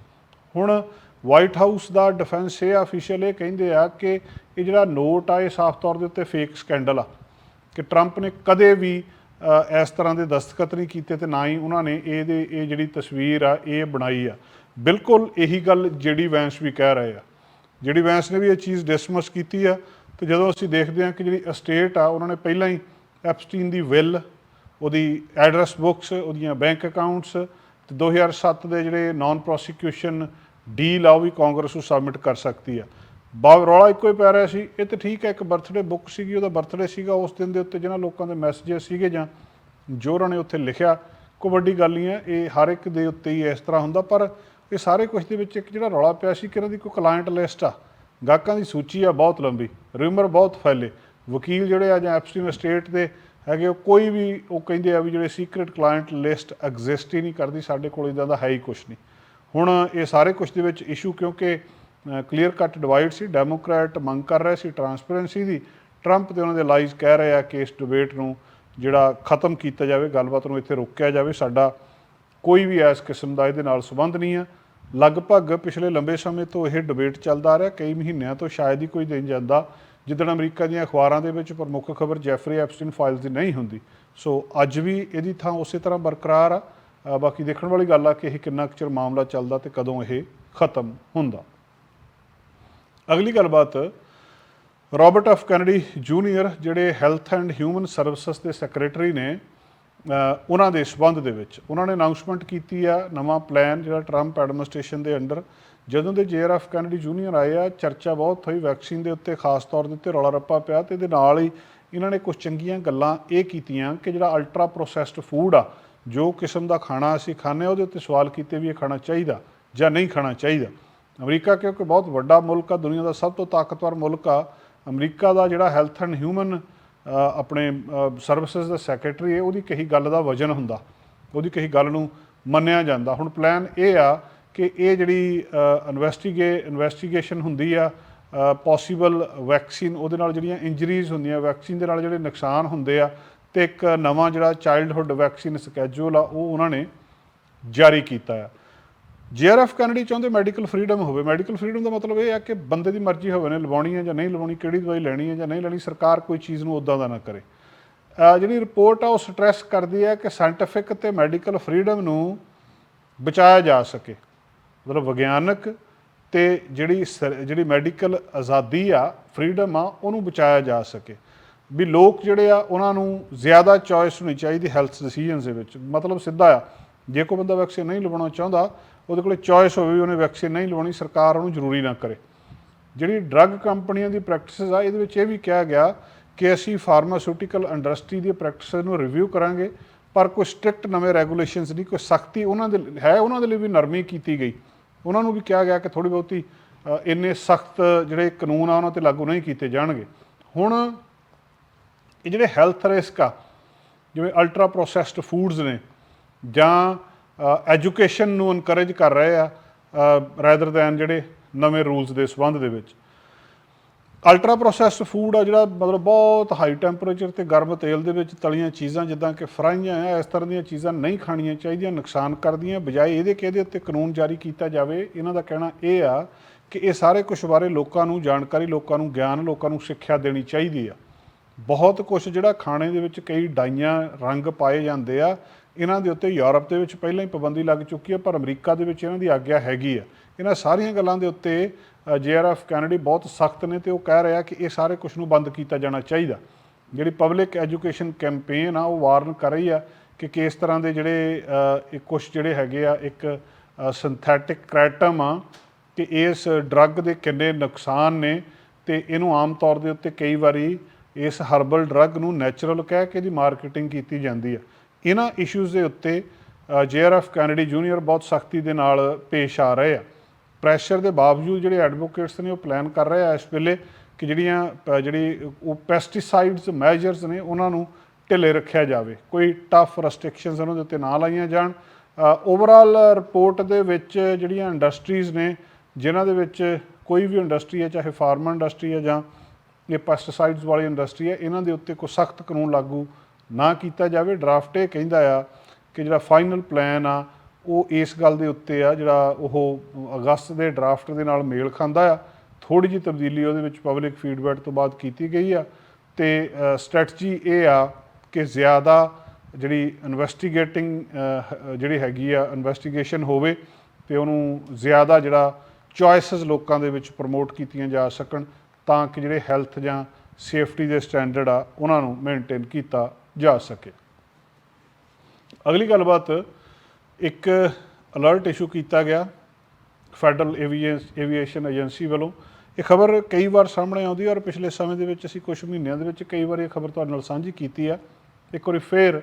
ਹੁਣ ਵਾਈਟ ਹਾਊਸ ਦਾ ਡਿਫੈਂਸ ਇਹ ਅਫੀਸ਼ੀਅਲ ਇਹ ਕਹਿੰਦੇ ਆ ਕਿ ਇਹ ਜਿਹੜਾ ਨੋਟ ਆ, ਇਹ ਸਾਫ਼ ਤੌਰ ਦੇ ਉੱਤੇ ਫੇਕ ਸਕੈਂਡਲ ਆ। ਕਿ ਟਰੰਪ ਨੇ ਕਦੇ ਵੀ ਇਸ ਤਰ੍ਹਾਂ ਦੇ ਦਸਤਖਤ ਨਹੀਂ ਕੀਤੇ ਤੇ ਨਾ ਹੀ ਉਹਨਾਂ ਨੇ ਇਹਦੇ ਇਹ ਜਿਹੜੀ ਤਸਵੀਰ ਆ, ਇਹ ਬਣਾਈ ਆ। ਬਿਲਕੁਲ ਇਹੀ ਗੱਲ ਜਿਹੜੀ ਵੈਂਸ ਵੀ ਕਹਿ ਰਹੇ ਆ। ਜਿਹੜੀ ਵੈਂਸ ਨੇ ਵੀ ਇਹ ਚੀਜ਼ ਡਿਸਮਸ ਕੀਤੀ ਆ, ਤੇ ਜਦੋਂ ਅਸੀਂ ਦੇਖਦੇ ਹਾਂ ਕਿ ਜਿਹੜੀ ਅਸਟੇਟ ਆ, ਉਹਨਾਂ ਨੇ ਪਹਿਲਾਂ ਹੀ ਐਪਸਟੀਨ ਦੀ ਵਿਲ ਉਹਦੀ ਐਡਰੈਸ ਬੁੱਕਸ ਉਹਦੀਆਂ ਬੈਂਕ ਅਕਾਊਂਟਸ ਤੇ 2007 ਦੇ ਜਿਹੜੇ ਨਾਨ ਪ੍ਰੋਸੀਕਿਊਸ਼ਨ ਡੀਲ ਆ, ਉਹ ਵੀ ਕਾਂਗਰਸ ਨੂੰ ਸਬਮਿਟ ਕਰ ਸਕਦੀ ਆ। ਬਾਬ ਰੌਲਾ ਇੱਕੋ ਹੀ ਪੈ ਰਿਹਾ ਸੀ। ਇਹ ਤਾਂ ਠੀਕ ਹੈ, ਇੱਕ ਬਰਥਡੇ ਬੁੱਕ ਸੀਗੀ, ਉਹਦਾ ਬਰਥਡੇ ਸੀਗਾ, ਉਸ ਦਿਨ ਦੇ ਉੱਤੇ ਜਿਹਨਾਂ ਲੋਕਾਂ ਦੇ ਮੈਸੇजेस ਸੀਗੇ ਜਾਂ ਜੋ ਉਹਨਾਂ ਨੇ ਉੱਥੇ ਲਿਖਿਆ, ਕੋਈ ਵੱਡੀ ਗੱਲ ਨਹੀਂ ਹੈ, ਇਹ ਹਰ ਇੱਕ ਦੇ ਉੱਤੇ ਹੀ ਇਸ ਤਰ੍ਹਾਂ ਹੁੰਦਾ, ਪਰ ਇਹ ਸਾਰੇ ਕੁਝ ਦੇ ਵਿੱਚ ਇੱਕ ਜਿਹੜਾ ਰੌਲਾ ਪਿਆ ਸੀ ਕਿ ਇਹਨਾਂ ਦੀ ਕੋਈ ਕਲਾਇੰਟ ਲਿਸਟ ਆ, ਗਾਹਕਾਂ ਦੀ ਸੂਚੀ ਆ ਬਹੁਤ ਲੰਬੀ ਰਿਊਮਰ ਬਹੁਤ ਫੈਲੇ, ਵਕੀਲ ਜਿਹੜੇ ਆ ਜਾਂ ਐਪਸਟੀਨ ਸਟੇਟ ਦੇ ਹੈਗੇ, ਉਹ ਕੋਈ ਵੀ ਉਹ ਕਹਿੰਦੇ ਆ ਵੀ ਜਿਹੜੇ ਸੀਕ੍ਰੀਟ ਕਲਾਇੰਟ ਲਿਸਟ ਐਗਜ਼ਿਸਟ ਹੀ ਨਹੀਂ ਕਰਦੀ, ਸਾਡੇ ਕੋਲ ਇਦਾਂ ਦਾ ਹੈ ਹੀ ਕੁਝ ਨਹੀਂ। ਹੁਣ ਇਹ ਸਾਰੇ ਕੁਝ ਦੇ ਵਿੱਚ ਇਸ਼ੂ ਕਿਉਂਕਿ ਕਲੀਅਰ ਕੱਟ ਡਿਵਾਈਡ ਸੀ ਡੈਮੋਕ੍ਰੈਟ ਮੰਗ ਕਰ ਰਹੇ ਸੀ ਟਰਾਂਸਪੇਰੈਂਸੀ ਦੀ। ਟਰੰਪ ਤੇ ਉਹਨਾਂ ਦੇ ਲਾਈਜ਼ ਕਹਿ ਰਹੇ ਆ ਕਿ ਇਸ ਡਿਬੇਟ ਨੂੰ ਜਿਹੜਾ ਖਤਮ ਕੀਤਾ ਜਾਵੇ, ਗੱਲਬਾਤ ਨੂੰ ਇੱਥੇ ਰੋਕਿਆ ਜਾਵੇ, ਸਾਡਾ ਕੋਈ ਵੀ ਇਸ ਕਿਸਮ ਦਾ ਇਹਦੇ ਨਾਲ ਸੰਬੰਧ ਨਹੀਂ ਆ। ਲਗਭਗ ਪਿਛਲੇ ਲੰਬੇ ਸਮੇਂ ਤੋਂ ਇਹ ਡਿਬੇਟ ਚੱਲਦਾ ਆ ਰਿਹਾ, ਕਈ ਮਹੀਨਿਆਂ ਤੋਂ ਸ਼ਾਇਦ ਹੀ ਕੋਈ ਦਿਨ ਜਾਂਦਾ, ਜਿੱਦਣ ਅਮਰੀਕਾ ਦੀਆਂ ਅਖਬਾਰਾਂ ਦੇ ਵਿੱਚ ਪ੍ਰਮੁੱਖ ਖਬਰ ਜੈਫਰੀ ਐਪਸਟੀਨ ਫਾਈਲਸ ਦੀ ਨਹੀਂ ਹੁੰਦੀ। ਸੋ ਅੱਜ ਵੀ ਇਹਦੀ ਥਾਂ ਉਸੇ ਤਰ੍ਹਾਂ ਬਰਕਰਾਰ ਆ। ਬਾਕੀ ਦੇਖਣ ਵਾਲੀ ਗੱਲ ਆ ਕਿ ਇਹ ਕਿੰਨਾ ਕੁ ਚਿਰ ਮਾਮਲਾ ਚੱਲਦਾ ਤੇ ਕਦੋਂ ਇਹ ਖਤਮ ਹੁੰਦਾ। ਅਗਲੀ ਗੱਲਬਾਤ, ਰਾਬਰਟ ਐਫ ਕੈਨੇਡੀ ਜੂਨੀਅਰ ਜਿਹੜੇ ਹੈਲਥ ਐਂਡ ਹਿਊਮਨ ਸਰਵਿਸਿਜ਼ ਦੇ ਸੈਕਟਰੀ ਨੇ ਉਹਨਾਂ ਦੇ ਸਬੰਧ ਦੇ ਵਿੱਚ। ਉਹਨਾਂ ਨੇ ਅਨਾਉਂਸਮੈਂਟ ਕੀਤੀ ਆ ਨਵਾਂ ਪਲਾਨ ਜਿਹੜਾ ਟਰੰਪ ਐਡਮਿਨਿਸਟ੍ਰੇਸ਼ਨ ਦੇ ਅੰਡਰ। ਜਦੋਂ ਦੇ ਜੇਆਰਐਫ ਕੈਨੇਡੀ ਜੂਨੀਅਰ ਆਏ ਆ, ਚਰਚਾ ਬਹੁਤ ਹੋਈ ਵੈਕਸੀਨ ਦੇ ਉੱਤੇ, ਖਾਸ ਤੌਰ ਦੇ ਉੱਤੇ ਰੌਲਾ ਰੱਪਾ ਪਿਆ ਤੇ ਇਹਦੇ ਨਾਲ ਹੀ ਇਹਨਾਂ ਨੇ ਕੁਝ ਚੰਗੀਆਂ ਗੱਲਾਂ ਇਹ ਕੀਤੀਆਂ ਕਿ ਜਿਹੜਾ ਅਲਟਰਾ ਪ੍ਰੋਸੈਸਡ ਫੂਡ ਆ, ਜੋ ਕਿਸਮ ਦਾ ਖਾਣਾ ਅਸੀਂ ਖਾਂਦੇ ਹਾਂ ਉਹਦੇ ਉੱਤੇ ਸਵਾਲ ਕੀਤੇ ਵੀ ਇਹ ਖਾਣਾ ਚਾਹੀਦਾ ਜਾਂ ਨਹੀਂ ਖਾਣਾ ਚਾਹੀਦਾ। ਅਮਰੀਕਾ ਕਿਉਂਕਿ ਬਹੁਤ ਵੱਡਾ ਮੁਲਕ ਆ, ਦੁਨੀਆ ਦਾ ਸਭ ਤੋਂ ਤਾਕਤਵਰ ਮੁਲਕ ਆ। ਅਮਰੀਕਾ ਦਾ ਜਿਹੜਾ ਹੈਲਥ ਐਂਡ ਹਿਊਮਨ ਆਪਣੇ ਸਰਵਿਸਿਜ਼ ਦਾ ਸੈਕਟਰੀ ਹੈ ਉਹਦੀ ਕਹੀ ਗੱਲ ਦਾ ਵਜਨ ਹੁੰਦਾ। ਉਹਦੀ ਕਹੀ ਗੱਲ ਨੂੰ ਮੰਨਿਆ ਜਾਂਦਾ। ਹੁਣ ਪਲਾਨ ਇਹ ਆ ਕਿ ਇਹ ਜਿਹੜੀ ਇਨਵੈਸਟੀਗੇ ਇਨਵੈਸਟੀਗੇਸ਼ਨ ਹੁੰਦੀ ਆ ਪੋਸੀਬਲ ਵੈਕਸੀਨ ਉਹਦੇ ਨਾਲ ਜਿਹੜੀਆਂ ਇੰਜਰੀਜ਼ ਹੁੰਦੀਆਂ ਵੈਕਸੀਨ ਦੇ ਨਾਲ ਜਿਹੜੇ ਨੁਕਸਾਨ ਹੁੰਦੇ ਆ, ਤੇ ਇੱਕ ਨਵਾਂ ਜਿਹੜਾ ਚਾਈਲਡਹੁੱਡ ਵੈਕਸੀਨ ਸਕੇਜੂਲ ਆ, ਉਹ ਉਹਨਾਂ ਨੇ ਜਾਰੀ ਕੀਤਾ ਆ। ਜੀਆਰਐਫ ਕੈਨੇਡੀ ਚਾਹੁੰਦੇ ਮੈਡੀਕਲ ਫਰੀडम ਹੋਵੇ। ਮੈਡੀਕਲ ਫਰੀडम ਦਾ ਮਤਲਬ ਇਹ ਆ ਕਿ ਬੰਦੇ ਦੀ ਮਰਜ਼ੀ ਹੋਵੇ ਨੇ ਲਵਾਉਣੀ ਹੈ ਜਾਂ ਨਹੀਂ ਲਵਾਉਣੀ, ਕਿਹੜੀ ਦਵਾਈ ਲੈਣੀ ਹੈ ਜਾਂ ਨਹੀਂ ਲੈਣੀ, ਸਰਕਾਰ ਕੋਈ ਚੀਜ਼ ਨੂੰ ਉਦਾਂ ਦਾ ਨਾ ਕਰੇ। ਜਿਹੜੀ ਰਿਪੋਰਟ ਆ, ਉਹ ਸਟ੍ਰੈਸ ਕਰਦੀ ਹੈ ਕਿ ਸਾਇੰਟਿਫਿਕ ਤੇ ਮੈਡੀਕਲ ਫਰੀडम ਨੂੰ ਬਚਾਇਆ ਜਾ ਸਕੇ। ਮਤਲਬ ਵਿਗਿਆਨਕ ਤੇ ਜਿਹੜੀ ਜਿਹੜੀ ਮੈਡੀਕਲ ਆਜ਼ਾਦੀ ਆ, ਫਰੀडम ਆ, ਉਹਨੂੰ ਬਚਾਇਆ ਜਾ ਸਕੇ। ਵੀ ਲੋਕ ਜਿਹੜੇ ਆ, ਉਹਨਾਂ ਨੂੰ ਜ਼ਿਆਦਾ ਚੋਇਸ ਹੋਣੀ ਚਾਹੀਦੀ ਹੈਲਥ ਡਿਸੀਜਨਸ ਦੇ ਵਿੱਚ। ਮਤਲਬ ਸਿੱਧਾ ਆ, ਜੇ ਕੋਈ ਬੰਦਾ ਵੈਕਸੀਨ ਨਹੀਂ ਲਵਾਉਣਾ ਚਾਹੁੰਦਾ ਉਹਦੇ ਕੋਲੇ ਚੋਇਸ ਹੋਵੇ ਵੀ ਉਹਨੇ ਵੈਕਸੀਨ ਨਹੀਂ ਲਵਾਉਣੀ, ਸਰਕਾਰ ਉਹਨੂੰ ਜ਼ਰੂਰੀ ਨਾ ਕਰੇ। ਜਿਹੜੀ ਡਰੱਗ ਕੰਪਨੀਆਂ ਦੀ ਪ੍ਰੈਕਟਿਸਿਸ ਆ, ਇਹਦੇ ਵਿੱਚ ਇਹ ਵੀ ਕਿਹਾ ਗਿਆ ਕਿ ਅਸੀਂ ਫਾਰਮਾਸਿਊਟੀਕਲ ਇੰਡਸਟਰੀ ਦੀ ਪ੍ਰੈਕਟਿਸਿਸ ਨੂੰ ਰਿਵਿਊ ਕਰਾਂਗੇ, ਪਰ ਕੋਈ ਸਟ੍ਰਿਕਟ ਨਵੇਂ ਰੈਗੂਲੇਸ਼ਨਸ ਨਹੀਂ ਕੋਈ ਸਖਤੀ ਉਹਨਾਂ ਦੇ ਹੈ ਉਹਨਾਂ ਦੇ ਲਈ ਵੀ ਨਰਮੀ ਕੀਤੀ ਗਈ। ਉਹਨਾਂ ਨੂੰ ਵੀ ਕਿਹਾ ਗਿਆ ਕਿ ਥੋੜੀ ਬਹੁਤੀ ਇੰਨੇ ਸਖਤ ਜਿਹੜੇ ਕਾਨੂੰਨ ਆ, ਉਹਨਾਂ ਤੇ ਲਾਗੂ ਨਹੀਂ ਕੀਤੇ ਜਾਣਗੇ। ਹੁਣ ਇਹ ਜਿਹੜੇ ਹੈਲਥ ਰਿਸਕ ਆ, ਜਿਵੇਂ ਅਲਟਰਾ ਪ੍ਰੋਸੈਸਡ ਫੂਡਸ ਨੇ ਜਾਂ ਐਜੂਕੇਸ਼ਨ ਨੂੰ ਇਨਕਰੇਜ ਕਰ ਰਹੇ ਆ ਰੈਦਰ ਦੈਨ ਜਿਹੜੇ ਨਵੇਂ ਰੂਲਸ ਦੇ ਸਬੰਧ ਦੇ ਵਿੱਚ। ਅਲਟਰਾ ਪ੍ਰੋਸੈਸਡ ਫੂਡ ਆ ਜਿਹੜਾ, ਮਤਲਬ ਬਹੁਤ ਹਾਈ ਟੈਂਪਰੇਚਰ ਤੇ ਗਰਮ ਤੇਲ ਦੇ ਵਿੱਚ ਤਲੀਆਂ ਚੀਜ਼ਾਂ, ਜਿੱਦਾਂ ਕਿ ਫਰਾਈਆਂ ਆ, ਇਸ ਤਰ੍ਹਾਂ ਦੀਆਂ ਚੀਜ਼ਾਂ ਨਹੀਂ ਖਾਣੀਆਂ ਚਾਹੀਦੀਆਂ, ਨੁਕਸਾਨ ਕਰਦੀਆਂ, ਬਜਾਏ ਇਹਦੇ ਕਿ ਇਹਦੇ ਉੱਤੇ ਕਾਨੂੰਨ ਜਾਰੀ ਕੀਤਾ ਜਾਵੇ, ਇਹਨਾਂ ਦਾ ਕਹਿਣਾ ਇਹ ਆ ਕਿ ਇਹ ਸਾਰੇ ਕੁਝ ਬਾਰੇ ਲੋਕਾਂ ਨੂੰ ਜਾਣਕਾਰੀ, ਲੋਕਾਂ ਨੂੰ ਗਿਆਨ, ਲੋਕਾਂ ਨੂੰ ਸਿੱਖਿਆ ਦੇਣੀ ਚਾਹੀਦੀ ਆ। ਬਹੁਤ ਕੁਝ ਜਿਹੜਾ ਖਾਣੇ ਦੇ ਵਿੱਚ ਕਈ ਡਾਈਆਂ, ਰੰਗ ਪਾਏ ਜਾਂਦੇ ਆ ਇਹਨਾਂ ਦੇ ਉੱਤੇ ਯੂਰਪ ਦੇ ਵਿੱਚ ਪਹਿਲਾਂ ਹੀ ਪਾਬੰਦੀ ਲੱਗ ਚੁੱਕੀ ਹੈ ਪਰ ਅਮਰੀਕਾ ਦੇ ਵਿੱਚ ਇਹਨਾਂ ਦੀ ਆਗਿਆ ਹੈਗੀ ਆ ਇਹਨਾਂ ਸਾਰੀਆਂ ਗੱਲਾਂ ਦੇ ਉੱਤੇ ਜੇਆਰਐਫ ਕੈਨੇਡੀ ਬਹੁਤ ਸਖਤ ਨੇ ਤੇ ਉਹ ਕਹਿ ਰਿਹਾ ਕਿ ਇਹ ਸਾਰੇ ਕੁਝ ਨੂੰ ਬੰਦ ਕੀਤਾ ਜਾਣਾ ਚਾਹੀਦਾ। ਜਿਹੜੀ ਪਬਲਿਕ ਐਜੂਕੇਸ਼ਨ ਕੈਂਪੇਨ ਆ ਉਹ ਵਾਰਨ ਕਰ ਰਹੀ ਆ ਕਿ ਕਿਸ ਤਰ੍ਹਾਂ ਦੇ ਜਿਹੜੇ ਅ, ਕੁਝ ਜਿਹੜੇ ਹੈਗੇ ਆ ਇੱਕ ਸਿੰਥੈਟਿਕ ਕ੍ਰੈਟਮ ਆ ਕਿ ਇਸ ਡਰੱਗ ਦੇ ਕਿੰਨੇ ਨੁਕਸਾਨ ਨੇ ਤੇ ਇਹਨੂੰ ਆਮ ਤੌਰ ਦੇ ਉੱਤੇ ਕਈ ਵਾਰੀ ਇਸ ਹਰਬਲ ਡਰੱਗ ਨੂੰ ਨੈਚੁਰਲ ਕਹਿ ਕੇ ਦੀ ਮਾਰਕੀਟਿੰਗ ਕੀਤੀ ਜਾਂਦੀ ਆ। ਇਹਨਾਂ ਇਸ਼ੂਜ਼ ਦੇ ਉੱਤੇ ਜੇਆਰਐਫ ਕੈਨੇਡੀ ਜੂਨੀਅਰ ਬਹੁਤ ਸਖਤੀ ਦੇ ਨਾਲ ਪੇਸ਼ ਆ ਰਹੇ ਆ। ਪ੍ਰੈਸ਼ਰ ਦੇ ਬਾਵਜੂਦ ਜਿਹੜੇ ਐਡਵੋਕੇਟਸ ਨੇ ਉਹ ਪਲਾਨ ਕਰ ਰਹੇ ਆ ਇਸ ਵੇਲੇ ਕਿ ਜਿਹੜੀਆਂ ਜਿਹੜੀ ਉਹ ਪੈਸਟੀਸਾਈਡਸ ਮੈਜਰਸ ਨੇ ਉਹਨਾਂ ਨੂੰ ਢਿੱਲੇ ਰੱਖਿਆ ਜਾਵੇ। ਕੋਈ ਟਫ ਰੈਸਟ੍ਰਿਕਸ਼ਨਸ ਉਹਨਾਂ ਦੇ ਉੱਤੇ ਨਾ ਲਾਈਆਂ ਜਾਣ। ਓਵਰਆਲ ਰਿਪੋਰਟ ਦੇ ਵਿੱਚ ਜਿਹੜੀਆਂ ਇੰਡਸਟਰੀਜ਼ ਨੇ, ਜਿਨ੍ਹਾਂ ਦੇ ਵਿੱਚ ਕੋਈ ਵੀ ਇੰਡਸਟਰੀ ਹੈ, ਚਾਹੇ ਫਾਰਮਾ ਇੰਡਸਟਰੀ ਹੈ ਜਾਂ ਇਹ ਪੈਸਟੀਸਾਈਡਸ ਵਾਲੀ ਇੰਡਸਟਰੀ ਹੈ, ਇਹਨਾਂ ਦੇ ਉੱਤੇ ਕੋਈ ਸਖਤ ਕਾਨੂੰਨ ਲਾਗੂ ਨਾ ਕੀਤਾ ਜਾਵੇ ਡਰਾਫਟ ਇਹ ਕਹਿੰਦਾ ਆ ਕਿ ਜਿਹੜਾ ਫਾਈਨਲ ਪਲਾਨ ਆ, ਉਹ ਇਸ ਗੱਲ ਦੇ ਉੱਤੇ ਆ, ਜਿਹੜਾ ਉਹ ਅਗਸਤ ਦੇ ਡਰਾਫਟ ਦੇ ਨਾਲ ਮੇਲ ਖਾਂਦਾ ਆ। ਥੋੜੀ ਜਿਹੀ ਤਬਦੀਲੀ ਉਹਦੇ ਵਿੱਚ ਪਬਲਿਕ ਫੀਡਬੈਕ ਤੋਂ ਬਾਅਦ ਕੀਤੀ ਗਈ ਆ। ਤੇ ਸਟ੍ਰੈਟਜੀ ਇਹ ਆ ਕਿ ਜ਼ਿਆਦਾ ਜਿਹੜੀ ਇਨਵੈਸਟੀਗੇਟਿੰਗ ਜਿਹੜੀ ਹੈਗੀ ਆ ਇਨਵੈਸਟੀਗੇਸ਼ਨ ਹੋਵੇ ਤੇ ਉਹਨੂੰ ਜ਼ਿਆਦਾ ਜਿਹੜਾ ਚੋਇਸਸ ਲੋਕਾਂ ਦੇ ਵਿੱਚ ਪ੍ਰਮੋਟ ਕੀਤੀਆਂ ਜਾ ਸਕਣ ਤਾਂ ਕਿ ਜਿਹੜੇ ਹੈਲਥ ਜਾਂ ਸੇਫਟੀ ਦੇ ਸਟੈਂਡਰਡ ਆ, ਉਹਨਾਂ ਨੂੰ ਮੇਨਟੇਨ ਕੀਤਾ ਜਾ ਸਕੇ। ਅਗਲੀ ਗੱਲਬਾਤ, ਇੱਕ ਅਲਰਟ ਇਸ਼ੂ ਕੀਤਾ ਗਿਆ ਫੈਡਰਲ ਏਵੀਏਸ਼ਨ ਏਜੰਸੀ ਵੱਲੋਂ। ਇਹ ਖਬਰ ਕਈ ਵਾਰ ਸਾਹਮਣੇ ਆਉਂਦੀ ਹੈ ਔਰ ਪਿਛਲੇ ਸਮੇਂ ਦੇ ਵਿੱਚ ਅਸੀਂ ਕੁਝ ਮਹੀਨਿਆਂ ਦੇ ਵਿੱਚ ਕਈ ਵਾਰ ਇਹ ਖਬਰ ਤੁਹਾਡੇ ਨਾਲ ਸਾਂਝੀ ਕੀਤੀ ਆ ਇੱਕ ਵਾਰੀ ਫੇਰ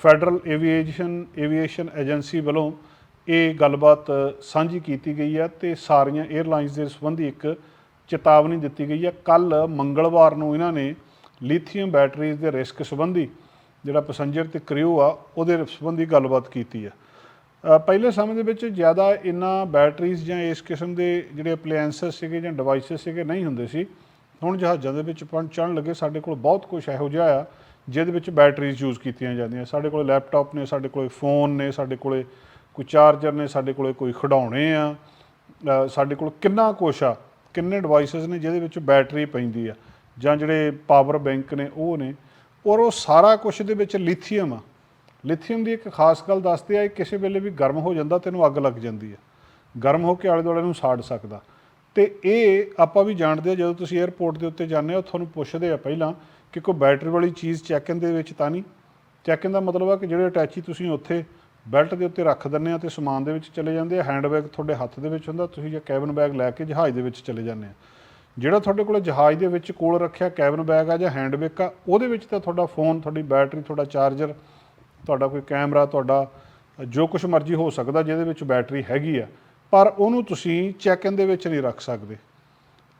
ਫੈਡਰਲ ਏਵੀਏਸ਼ਨ ਏਵੀਏਸ਼ਨ ਏਜੰਸੀ ਵੱਲੋਂ ਇਹ ਗੱਲਬਾਤ ਸਾਂਝੀ ਕੀਤੀ ਗਈ ਹੈ ਤੇ ਸਾਰੀਆਂ 에ਅਰਲਾਈਨਸ ਦੇ ਸੰਬੰਧੀ ਇੱਕ ਚੇਤਾਵਨੀ ਦਿੱਤੀ ਗਈ ਹੈ। ਕੱਲ ਮੰਗਲਵਾਰ ਨੂੰ ਇਹਨਾਂ ਨੇ ਲਿਥੀਅਮ ਬੈਟਰੀਜ਼ ਦੇ ਰਿਸਕ ਸੰਬੰਧੀ ਜਿਹੜਾ ਪੈਸੇਂਜਰ ਤੇ ਕਰਿਊ ਆ, ਉਹਦੇ ਸੰਬੰਧੀ ਗੱਲਬਾਤ ਕੀਤੀ ਆ। ਪਹਿਲੇ ਸਮੇਂ ਦੇ ਵਿੱਚ ਜ਼ਿਆਦਾ ਇਨਾ ਬੈਟਰੀਜ਼ ਜਾਂ ਇਸ ਕਿਸਮ ਦੇ ਜਿਹੜੇ ਅਪਲਾਈਐਂਸਸ ਸੀਗੇ ਜਾਂ ਡਿਵਾਈਸਸ ਸੀਗੇ ਨਹੀਂ ਹੁੰਦੇ ਸੀ। ਹੁਣ ਜਹਾਜ਼ਾਂ ਦੇ ਵਿੱਚ ਪਹੁੰਚਣ ਲੱਗੇ, ਸਾਡੇ ਕੋਲ ਬਹੁਤ ਕੁਝ ਇਹੋ ਜਿਹਾ ਆ, ਜਿਹਦੇ ਵਿੱਚ ਬੈਟਰੀਜ਼ ਯੂਜ਼ ਕੀਤੀਆਂ ਜਾਂਦੀਆਂ। ਸਾਡੇ ਕੋਲ ਲੈਪਟਾਪ ਨੇ, ਸਾਡੇ ਕੋਲ ਫੋਨ ਨੇ, ਸਾਡੇ ਕੋਲੇ ਕੋਈ ਚਾਰਜਰ ਨੇ, ਸਾਡੇ ਕੋਲੇ ਕੋਈ ਖਿਡੌਣੇ ਆ। ਸਾਡੇ ਕੋਲ ਕਿੰਨਾ ਕੁਛ ਆ, ਕਿੰਨੇ ਡਿਵਾਈਸਸ ਨੇ ਜਿਹਦੇ ਵਿੱਚ ਬੈਟਰੀ ਪੈਂਦੀ ਆ। ਜਾਂ ਜਿਹੜੇ ਪਾਵਰ ਬੈਂਕ ਨੇ, ਉਹ ਨੇ। ਔਰ ਉਹ ਸਾਰਾ ਕੁਝ ਦੇ ਵਿੱਚ ਲਿਥੀਅਮ ਆ। ਲਿਥੀਅਮ ਦੀ ਇੱਕ ਖਾਸ ਗੱਲ ਦੱਸਦੇ ਆ, ਇਹ ਕਿਸੇ ਵੇਲੇ ਵੀ ਗਰਮ ਹੋ ਜਾਂਦਾ ਤੈਨੂੰ ਅੱਗ ਲੱਗ ਜਾਂਦੀ ਆ। ਗਰਮ ਹੋ ਕੇ ਆਲੇ ਦੁਆਲੇ ਨੂੰ ਸਾੜ ਸਕਦਾ। ਤੇ ਇਹ ਆਪਾਂ ਵੀ ਜਾਣਦੇ ਆ, ਜਦੋਂ ਤੁਸੀਂ 에ਅਰਪੋਰਟ ਦੇ ਉੱਤੇ ਜਾਂਦੇ ਹੋ, ਤੁਹਾਨੂੰ ਪੁੱਛਦੇ ਆ ਪਹਿਲਾਂ ਕਿ ਕੋਈ ਬੈਟਰੀ ਵਾਲੀ ਚੀਜ਼ ਚੈੱਕ-ਇਨ ਦੇ ਵਿੱਚ ਤਾਂ ਨਹੀਂ? ਚੈੱਕ-ਇਨ ਦਾ ਮਤਲਬ ਆ ਕਿ ਜਿਹੜੇ ਅਟੈਚੀ ਤੁਸੀਂ ਉੱਥੇ ਬੈਲਟ ਦੇ ਉੱਤੇ ਰੱਖ ਦਿੰਦੇ ਆ ਤੇ ਸਮਾਨ ਦੇ ਵਿੱਚ ਚਲੇ ਜਾਂਦੇ ਆ ਹੈਂਡਬੈਗ ਤੁਹਾਡੇ ਹੱਥ ਦੇ ਵਿੱਚ ਹੁੰਦਾ, ਤੁਸੀਂ ਜਾਂ ਕੈਬਨ ਬੈਗ ਲੈ ਕੇ ਜਹਾਜ਼ ਦੇ ਵਿੱਚ ਚਲੇ ਜਾਂਦੇ ਆ। ਜਿਹੜਾ ਤੁਹਾਡੇ ਕੋਲ ਜਹਾਜ਼ ਦੇ ਵਿੱਚ ਕੋਲ ਰੱਖਿਆ ਕੈਬਨ ਬੈਗ ਆ ਜਾਂ ਹੈਂਡਬੈਗ ਆ, ਉਹਦੇ ਵਿੱਚ ਤਾਂ ਤੁਹਾਡਾ ਫੋਨ, ਤੁਹਾਡੀ ਬੈਟਰੀ, ਤੁਹਾਡਾ ਚਾਰਜਰ, ਤੁਹਾਡਾ ਕੋਈ ਕੈਮਰਾ, ਤੁਹਾਡਾ ਜੋ ਕੁਝ ਮਰਜ਼ੀ ਹੋ ਸਕਦਾ ਜਿਹਦੇ ਵਿੱਚ ਬੈਟਰੀ ਹੈਗੀ ਆ, ਪਰ ਉਹਨੂੰ ਤੁਸੀਂ ਚੈੱਕ-ਇਨ ਦੇ ਵਿੱਚ ਨਹੀਂ ਰੱਖ ਸਕਦੇ।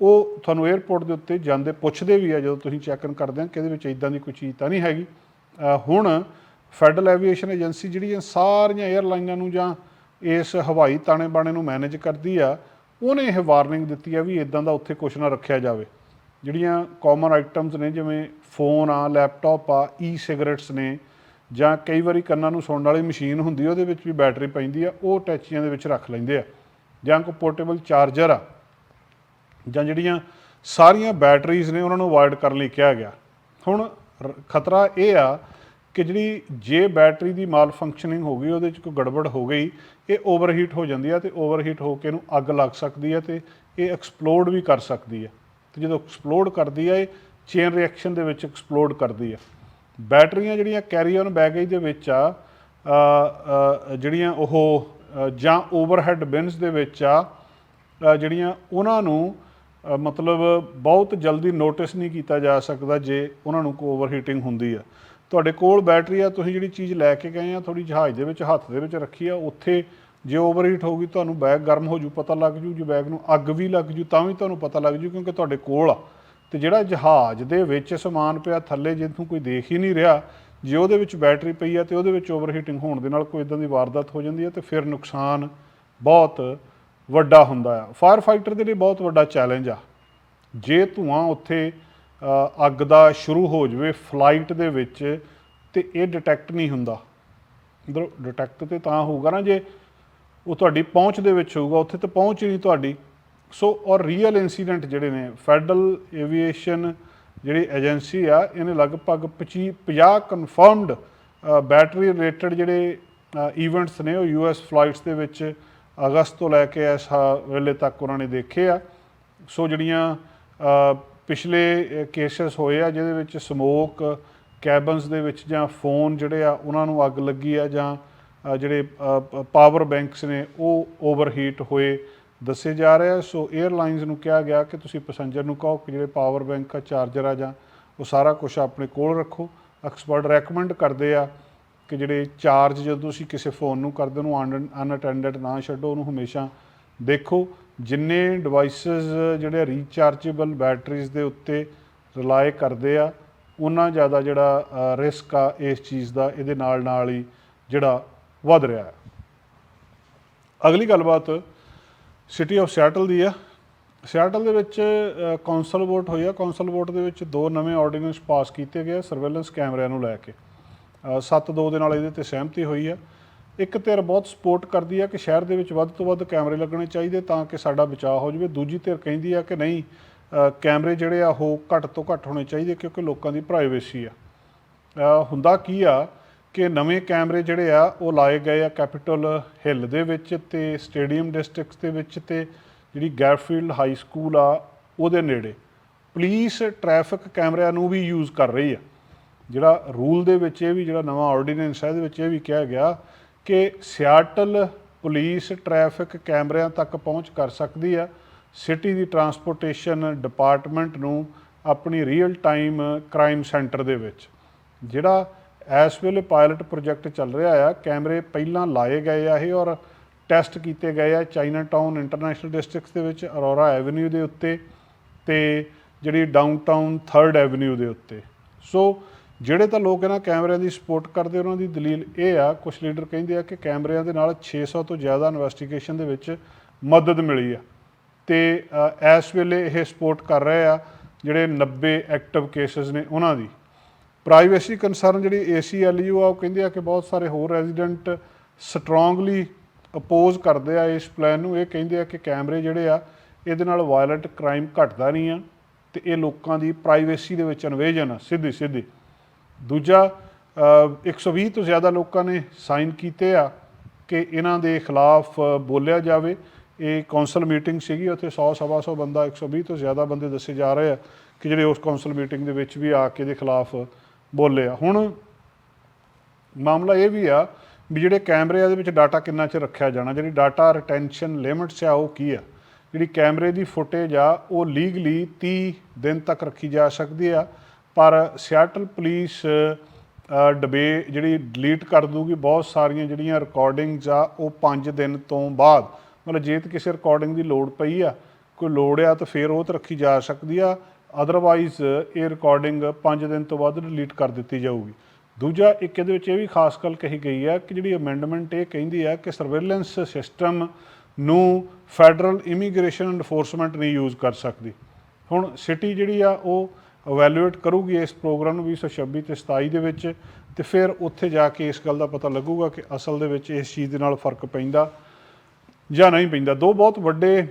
ਉਹ ਤੁਹਾਨੂੰ 에ਅਰਪੋਰਟ ਦੇ ਉੱਤੇ ਜਾਂਦੇ ਪੁੱਛਦੇ ਵੀ ਆ, ਜਦੋਂ ਤੁਸੀਂ ਚੈੱਕ ਇਨ ਕਰਦੇ ਆ ਕਿ ਇਹਦੇ ਵਿੱਚ ਇਦਾਂ ਦੀ ਕੋਈ ਚੀਜ਼ ਤਾਂ ਨਹੀਂ ਹੈਗੀ। ਹੁਣ ਫੈਡਰਲ ਐਵੀਏਸ਼ਨ ਏਜੰਸੀ ਜਿਹੜੀ ਜਿਹੜੀਆਂ ਸਾਰੀਆਂ 에ਅਰਲਾਈਨਾਂ ਨੂੰ ਜਾਂ ਇਸ ਹਵਾਈ ਤਾਣੇ ਬਾਣੇ ਨੂੰ ਮੈਨੇਜ ਕਰਦੀ ਆ ਉਹਨੇ ਇਹ ਵਾਰਨਿੰਗ ਦਿੱਤੀ ਆ ਵੀ ਇਦਾਂ ਦਾ ਉੱਥੇ ਕੁਝ ਨਾ ਰੱਖਿਆ ਜਾਵੇ। ਜਿਹੜੀਆਂ ਕਾਮਨ ਆਈਟਮਸ ਨੇ, ਜਿਵੇਂ ਫੋਨ ਆ ਲੈਪਟਾਪ ਆ ਈ ਸਿਗਰਟਸ ਨੇ, ਜਾਂ ਕਈ ਵਾਰੀ ਕੰਨਾਂ ਨੂੰ ਸੁਣਨ ਵਾਲੀ ਮਸ਼ੀਨ ਹੁੰਦੀ ਉਹਦੇ ਵਿੱਚ ਵੀ ਬੈਟਰੀ ਪੈਂਦੀ ਆ, ਉਹ ਟੈਚੀਆਂ ਦੇ ਵਿੱਚ ਰੱਖ ਲੈਂਦੇ ਆ। ਜਾਂ ਕੋਈ ਪੋਰਟੇਬਲ ਚਾਰਜਰ ਆ, ਜਾਂ ਜਿਹੜੀਆਂ ਸਾਰੀਆਂ ਬੈਟਰੀਜ਼ ਨੇ, ਉਹਨਾਂ ਨੂੰ ਅਵੋਇਡ ਕਰਨ ਲਈ ਕਿਹਾ ਗਿਆ। ਹੁਣ ਖਤਰਾ ਇਹ ਆ ਕਿ ਜਿਹੜੀ ਜੇ ਬੈਟਰੀ ਦੀ ਮਾਲ ਫੰਕਸ਼ਨਿੰਗ ਹੋ ਗਈ ਉਹਦੇ 'ਚ ਕੋਈ ਗੜਬੜ ਹੋ ਗਈ ਇਹ ਓਵਰਹੀਟ ਹੋ ਜਾਂਦੀ ਹੈ ਤੇ ਓਵਰਹੀਟ ਹੋ ਕੇ ਇਹਨੂੰ ਅੱਗ ਲੱਗ ਸਕਦੀ ਹੈ ਤੇ ਇਹ ਐਕਸਪਲੋਡ ਵੀ ਕਰ ਸਕਦੀ ਹੈ ਤੇ ਜਦੋਂ ਐਕਸਪਲੋਡ ਕਰਦੀ ਹੈ ਇਹ ਚੇਨ ਰਿਐਕਸ਼ਨ ਦੇ ਵਿੱਚ ਐਕਸਪਲੋਡ ਕਰਦੀ ਹੈ ਬੈਟਰੀਆਂ ਜਿਹੜੀਆਂ ਕੈਰੀ ਔਨ ਬੈਗੇਜ ਦੇ ਵਿੱਚ ਆ ਜਿਹੜੀਆਂ ਉਹ ਅ, ਜਾਂ ਓਵਰਹੈਡ ਬਿਨਸ ਦੇ ਵਿੱਚ ਆ ਜਿਹੜੀਆਂ ਉਹਨਾਂ ਨੂੰ ਮਤਲਬ ਬਹੁਤ ਜਲਦੀ ਨੋਟਿਸ ਨਹੀਂ ਕੀਤਾ ਜਾ ਸਕਦਾ ਜੇ ਉਹਨਾਂ ਨੂੰ ਕੋਈ ਓਵਰਹੀਟਿੰਗ ਹੁੰਦੀ ਆ। ਤੁਹਾਡੇ ਕੋਲ ਬੈਟਰੀ ਆ, ਤੁਸੀਂ ਜਿਹੜੀ ਚੀਜ਼ ਲੈ ਕੇ ਗਏ ਆ ਥੋੜੀ ਜਹਾਜ਼ ਦੇ ਵਿੱਚ, ਹੱਥ ਦੇ ਵਿੱਚ ਰੱਖੀ ਆ, ਉੱਥੇ ਜੇ ਓਵਰਹੀਟ ਹੋਊਗੀ, ਤੁਹਾਨੂੰ ਬੈਗ ਗਰਮ ਹੋ ਜੂ, ਪਤਾ ਲੱਗ ਜੂ, ਜੇ ਬੈਗ ਨੂੰ ਅੱਗ ਵੀ ਲੱਗ ਜੂ, ਤਾਂ ਵੀ ਤੁਹਾਨੂੰ ਪਤਾ ਲੱਗ ਜੂ ਕਿਉਂਕਿ ਤੁਹਾਡੇ ਕੋਲ ਆ। ਤੇ ਜਿਹੜਾ ਜਹਾਜ਼ ਦੇ ਵਿੱਚ ਸਮਾਨ ਪਿਆ ਥੱਲੇ, ਜਿੱਥੋਂ ਕੋਈ ਦੇਖ ਹੀ ਨਹੀਂ ਰਿਹਾ, ਜੇ ਉਹਦੇ ਵਿੱਚ ਬੈਟਰੀ ਪਈ ਆ ਤੇ ਉਹਦੇ ਵਿੱਚ ਓਵਰਹੀਟਿੰਗ ਹੋਣ ਦੇ ਨਾਲ ਕੋਈ ਇਦਾਂ ਦੀ ਵਾਰਦਾਤ ਹੋ ਜਾਂਦੀ ਹੈ ਤੇ ਫਿਰ ਨੁਕਸਾਨ ਬਹੁਤ ਵੱਡਾ ਹੁੰਦਾ ਆ। ਫਾਇਰ ਫਾਈਟਰ ਦੇ ਲਈ ਬਹੁਤ ਵੱਡਾ ਚੈਲੰਜ ਆ। ਜੇ ਧੂਆਂ ਉੱਥੇ ਅੱਗ ਦਾ ਸ਼ੁਰੂ ਹੋ ਜਾਵੇ ਫਲਾਈਟ ਦੇ ਵਿੱਚ, ਤੇ ਇਹ ਡਿਟੈਕਟ ਨਹੀਂ ਹੁੰਦਾ। ਡਿਟੈਕਟ ਤੇ ਤਾਂ ਹੋਊਗਾ ਨਾ ਜੇ ਉਹ ਤੁਹਾਡੀ ਪਹੁੰਚ ਦੇ ਵਿੱਚ ਹੋਊਗਾ, ਉੱਥੇ ਤਾਂ ਪਹੁੰਚ ਹੀ ਨਹੀਂ ਤੁਹਾਡੀ। ਸੋ ਔਰ ਰੀਅਲ ਇਨਸੀਡੈਂਟ ਜਿਹੜੇ ਨੇ ਫੈਡਰਲ ਏਵੀਏਸ਼ਨ ਜਿਹੜੀ ਏਜੰਸੀ ਆ, ਇਹਨੇ ਲਗਭਗ 25 50 ਕਨਫਰਮਡ ਬੈਟਰੀ ਰਿਲੇਟਡ ਜਿਹੜੇ ਇਵੈਂਟਸ ਨੇ, ਉਹ ਯੂਐਸ ਫਲਾਈਟਸ ਦੇ ਵਿੱਚ ਅਗਸਤ ਤੋਂ ਲੈ ਕੇ ਇਸ ਹ- ਵੇਲੇ ਤੱਕ ਉਹਨਾਂ ਨੇ ਦੇਖੇ ਆ। ਸੋ ਜਿਹੜੀਆਂ ਪਿਛਲੇ ਕੇਸਸ ਹੋਏ ਆ ਜਿਹਦੇ ਵਿੱਚ ਸਮੋਕ ਕੈਬਨਸ ਦੇ ਵਿੱਚ ਜਾਂ ਫੋਨ ਜਿਹੜੇ ਆ, ਉਹਨਾਂ ਨੂੰ ਅੱਗ ਲੱਗੀ ਆ ਜਾਂ ਜਿਹੜੇ ਪਾਵਰ ਬੈਂਕਸ ਨੇ, ਉਹ ਓਵਰਹੀਟ ਹੋਏ। ਦੱਸੇ ਜਾ ਰਿਹਾ ਸੋ 에ਅਰਲਾਈਨਸ ਨੂੰ ਕਿਹਾ ਗਿਆ ਕਿ ਤੁਸੀਂ ਪੈਸੰਜਰ ਨੂੰ ਕਹੋ ਕਿ ਜਿਹੜੇ ਪਾਵਰ ਬੈਂਕ ਆ ਚਾਰਜਰ ਆ ਜਾਂ ਉਹ ਸਾਰਾ ਕੁਝ ਆਪਣੇ ਕੋਲ ਰੱਖੋ। ਐਕਸਪਰਟ ਰეკਮੈਂਡ ਕਰਦੇ ਆ ਕਿ ਜਿਹੜੇ ਚਾਰਜ ਜਦੋਂ ਤੁਸੀਂ ਕਿਸੇ ਫੋਨ ਨੂੰ ਕਰਦੇ ਨੂੰ ਅਨਟੈਂਡਡ ਨਾ ਛੱਡੋ, ਉਹਨੂੰ ਹਮੇਸ਼ਾ ਦੇਖੋ। ਜਿੰਨੇ ਡਿਵਾਈਸਸ ਜਿਹੜੇ ਰੀਚਾਰਜੇਬਲ ਬੈਟਰੀਜ਼ ਦੇ ਉੱਤੇ ਰਿਲਾਈ ਕਰਦੇ ਆ, ਉਹਨਾਂ ਜ਼ਿਆਦਾ ਜਿਹੜਾ ਰਿਸਕ ਆ ਇਸ ਚੀਜ਼ ਦਾ, ਇਹਦੇ ਨਾਲ ਨਾਲ ਹੀ ਜਿਹੜਾ ਵੱਧ ਰਿਹਾ ਹੈ। ਅਗਲੀ ਗੱਲਬਾਤ ਸਿਟੀ ਆਫ ਸਿਆਟਲ ਦੀ ਆ। ਸਿਆਟਲ ਦੇ ਵਿੱਚ ਕੌਂਸਲ ਵੋਟ ਹੋਈ ਆ। ਕੌਂਸਲ ਵੋਟ ਦੇ ਵਿੱਚ ਦੋ ਨਵੇਂ ਆਰਡੀਨੈਂਸ ਪਾਸ ਕੀਤੇ ਗਏ ਸਰਵੇਲੈਂਸ ਕੈਮਰਿਆਂ ਨੂੰ ਲੈ ਕੇ। 7-2 ਦੇ ਨਾਲ ਇਹਦੇ ਤੇ ਸਹਿਮਤੀ ਹੋਈ ਆ। ਇੱਕ ਧਿਰ ਬਹੁਤ ਸਪੋਰਟ ਕਰਦੀ ਆ ਕਿ ਸ਼ਹਿਰ ਦੇ ਵਿੱਚ ਵੱਧ ਤੋਂ ਵੱਧ ਕੈਮਰੇ ਲੱਗਣੇ ਚਾਹੀਦੇ ਤਾਂ ਕਿ ਸਾਡਾ ਬਚਾਅ ਹੋ ਜਾਵੇ। ਦੂਜੀ ਧਿਰ ਕਹਿੰਦੀ ਆ ਕਿ ਨਹੀਂ ਕੈਮਰੇ ਜਿਹੜੇ ਆ ਉਹ ਘੱਟ ਤੋਂ ਘੱਟ ਹੋਣੇ ਚਾਹੀਦੇ ਕਿਉਂਕਿ ਲੋਕਾਂ ਦੀ ਪ੍ਰਾਈਵੇਸੀ ਆ। ਹੁੰਦਾ ਕੀ ਆ ਕਿ ਨਵੇਂ ਕੈਮਰੇ ਜਿਹੜੇ ਆ ਉਹ ਲਾਏ ਗਏ ਆ ਕੈਪੀਟਲ ਹਿੱਲ ਦੇ ਵਿੱਚ ਤੇ ਸਟੇਡੀਅਮ ਡਿਸਟ੍ਰਿਕਟਸ ਦੇ ਵਿੱਚ ਤੇ ਜਿਹੜੀ ਗੈਰਫੀਲਡ ਹਾਈ ਸਕੂਲ ਆ ਉਹਦੇ ਨੇੜੇ। ਪੁਲਿਸ ਟ੍ਰੈਫਿਕ ਕੈਮਰਿਆਂ ਨੂੰ ਵੀ ਯੂਜ਼ ਕਰ ਰਹੀ ਆ। ਜਿਹੜਾ ਰੂਲ ਦੇ ਵਿੱਚ ਇਹ ਵੀ ਜਿਹੜਾ ਨਵਾਂ ਆਰਡੀਨੈਂਸ ਹੈ ਇਹਦੇ ਵਿੱਚ ਇਹ ਵੀ ਕਿਹਾ ਗਿਆ ਕਿ ਸਿਆਟਲ ਪੁਲਿਸ ਟ੍ਰੈਫਿਕ ਕੈਮਰਿਆਂ ਤੱਕ ਪਹੁੰਚ ਕਰ ਸਕਦੀ ਆ। ਸਿਟੀ ਦੀ ਟਰਾਂਸਪੋਰਟੇਸ਼ਨ ਡਿਪਾਰਟਮੈਂਟ ਨੂੰ ਆਪਣੀ ਰੀਅਲ ਟਾਈਮ ਕ੍ਰਾਈਮ ਸੈਂਟਰ ਦੇ ਵਿੱਚ। ਜਿਹੜਾ ਇਸ ਵੇਲੇ ਪਾਇਲਟ ਪ੍ਰੋਜੈਕਟ ਚੱਲ ਰਿਹਾ ਆ, ਕੈਮਰੇ ਪਹਿਲਾਂ ਲਾਏ ਗਏ ਆ ਇਹ ਔਰ ਟੈਸਟ ਕੀਤੇ ਗਏ ਆ ਚਾਈਨਾ ਟਾਊਨ ਇੰਟਰਨੈਸ਼ਨਲ ਡਿਸਟ੍ਰਿਕਟਸ ਦੇ ਵਿੱਚ ਅਰੋਰਾ ਐਵਨਿਊ ਦੇ ਉੱਤੇ ਤੇ ਜਿਹੜੀ ਡਾਊਨਟਾਊਨ 3rd ਐਵਨਿਊ ਦੇ ਉੱਤੇ। ਸੋ ਜਿਹੜੇ ਤਾਂ ਲੋਕ ਇਹਨਾਂ ਕੈਮਰਿਆਂ ਦੀ ਸਪੋਰਟ ਕਰਦੇ, ਉਹਨਾਂ ਦੀ ਦਲੀਲ ਇਹ ਆ ਕੁਝ ਲੀਡਰ ਕਹਿੰਦੇ ਆ ਕਿ ਕੈਮਰਿਆਂ ਦੇ ਨਾਲ 600 ਤੋਂ ਜ਼ਿਆਦਾ ਇਨਵੈਸਟੀਗੇਸ਼ਨ ਦੇ ਵਿੱਚ ਮਦਦ ਮਿਲੀ ਆ। ਤੇ ਇਸ ਵੇਲੇ ਇਹ ਸਪੋਰਟ ਕਰ ਰਹੇ ਆ ਜਿਹੜੇ 90 ਐਕਟਿਵ ਕੇਸਸ ਨੇ ਉਹਨਾਂ ਦੀ। ਪ੍ਰਾਈਵੇਸੀ ਕੰਸਰਨ ਜਿਹੜੀ ACLU ਆ, ਉਹ ਕਹਿੰਦੇ ਆ ਕਿ ਬਹੁਤ ਸਾਰੇ ਹੋਰ ਰੈਜ਼ੀਡੈਂਟ ਸਟਰੋਂਗਲੀ ਅਪੋਜ਼ ਕਰਦੇ ਆ ਇਸ ਪਲਾਨ ਨੂੰ। ਇਹ ਕਹਿੰਦੇ ਆ ਕਿ ਕੈਮਰੇ ਜਿਹੜੇ ਆ, ਇਹਦੇ ਨਾਲ ਵਾਇਲੈਂਟ ਕ੍ਰਾਈਮ ਘਟਦਾ ਨਹੀਂ ਆ ਤੇ ਇਹ ਲੋਕਾਂ ਦੀ ਪ੍ਰਾਈਵੇਸੀ ਦੇ ਵਿੱਚ ਇਨਵੇਜਨ ਆ ਸਿੱਧੀ ਸਿੱਧੀ ਦੂਜਾ ਅ, 120 ਤੋਂ ਜ਼ਿਆਦਾ ਲੋਕਾਂ ਨੇ ਸਾਈਨ ਕੀਤੇ ਆ ਕਿ ਇਹਨਾਂ ਦੇ ਖਿਲਾਫ ਬੋਲਿਆ ਜਾਵੇ। ਇਹ ਕੌਂਸਲ ਮੀਟਿੰਗ ਸੀਗੀ ਉੱਥੇ 100 ਸਵਾ 100 ਬੰਦਾ 120 ਤੋਂ ਜ਼ਿਆਦਾ ਬੰਦੇ ਦੱਸੇ ਜਾ ਰਹੇ ਆ ਕਿ ਜਿਹੜੇ ਉਸ ਕੌਂਸਲ ਮੀਟਿੰਗ ਦੇ ਵਿੱਚ ਵੀ ਆ ਕੇ ਇਹਦੇ ਖਿਲਾਫ ਬੋਲੇ ਆ। ਹੁਣ ਮਾਮਲਾ ਇਹ ਵੀ ਆ ਵੀ ਜਿਹੜੇ ਕੈਮਰੇ ਦੇ ਵਿੱਚ ਡਾਟਾ ਕਿੰਨਾ ਚਿਰ ਰੱਖਿਆ ਜਾਣਾ? ਜਿਹੜੀ ਡਾਟਾ ਰਿਟੈਂਸ਼ਨ ਲਿਮਿਟਸ ਆ ਉਹ ਕੀ ਆ? ਜਿਹੜੀ ਕੈਮਰੇ ਦੀ ਫੁਟੇਜ ਆ ਉਹ ਲੀਗਲੀ 30 ਦਿਨ ਤੱਕ ਰੱਖੀ ਜਾ ਸਕਦੀ ਆ। ਪਰ ਸਿਆਟਲ ਪੁਲਿਸ ਡਬੇ ਜਿਹੜੀ ਡਿਲੀਟ ਕਰ ਦੂਗੀ ਬਹੁਤ ਸਾਰੀਆਂ ਜਿਹੜੀਆਂ ਰਿਕਾਰਡਿੰਗਸ ਆ, ਉਹ 5 ਦਿਨ ਤੋਂ ਬਾਅਦ। ਮਤਲਬ ਜੇ ਤੇ ਕਿਸੇ ਰਿਕਾਰਡਿੰਗ ਦੀ ਲੋੜ ਪਈ ਆ, ਕੋਈ ਲੋੜ ਆ ਤਾਂ ਫਿਰ ਉਹ ਤਾਂ ਰੱਖੀ ਜਾ ਸਕਦੀ ਆ। ਅਦਰਵਾਈਜ਼ ਇਹ ਰਿਕਾਰਡਿੰਗ 5 ਦਿਨ ਤੋਂ ਬਾਅਦ ਡਿਲੀਟ ਕਰ ਦਿੱਤੀ ਜਾਊਗੀ। ਦੂਜਾ, ਇੱਕ ਇਹਦੇ ਵਿੱਚ ਇਹ ਵੀ ਖਾਸ ਗੱਲ ਕਹੀ ਗਈ ਆ ਕਿ ਜਿਹੜੀ ਅਮੈਂਡਮੈਂਟ ਇਹ ਕਹਿੰਦੀ ਆ ਕਿ ਸਰਵੇਲੈਂਸ ਸਿਸਟਮ ਨੂੰ ਫੈਡਰਲ ਇਮੀਗ੍ਰੇਸ਼ਨ ਐਨਫੋਰਸਮੈਂਟ ਨਹੀਂ ਯੂਜ਼ ਕਰ ਸਕਦੀ। ਹੁਣ ਸਿਟੀ ਜਿਹੜੀ ਆ, ਉਹ ਇਵੈਲੂਏਟ ਕਰੂਗੀ ਇਸ ਪ੍ਰੋਗਰਾਮ ਨੂੰ 2026 ਤੇ 27 ਦੇ ਵਿੱਚ ਤੇ ਫਿਰ ਉੱਥੇ ਜਾ ਕੇ ਇਸ ਗੱਲ ਦਾ ਪਤਾ ਲੱਗੂਗਾ ਕਿ ਅਸਲ ਦੇ ਵਿੱਚ ਇਸ ਚੀਜ਼ ਦੇ ਨਾਲ ਫ਼ਰਕ ਪੈਂਦਾ ਜਾਂ ਨਹੀਂ ਪੈਂਦਾ। ਦੋ ਬਹੁਤ ਵੱਡੇ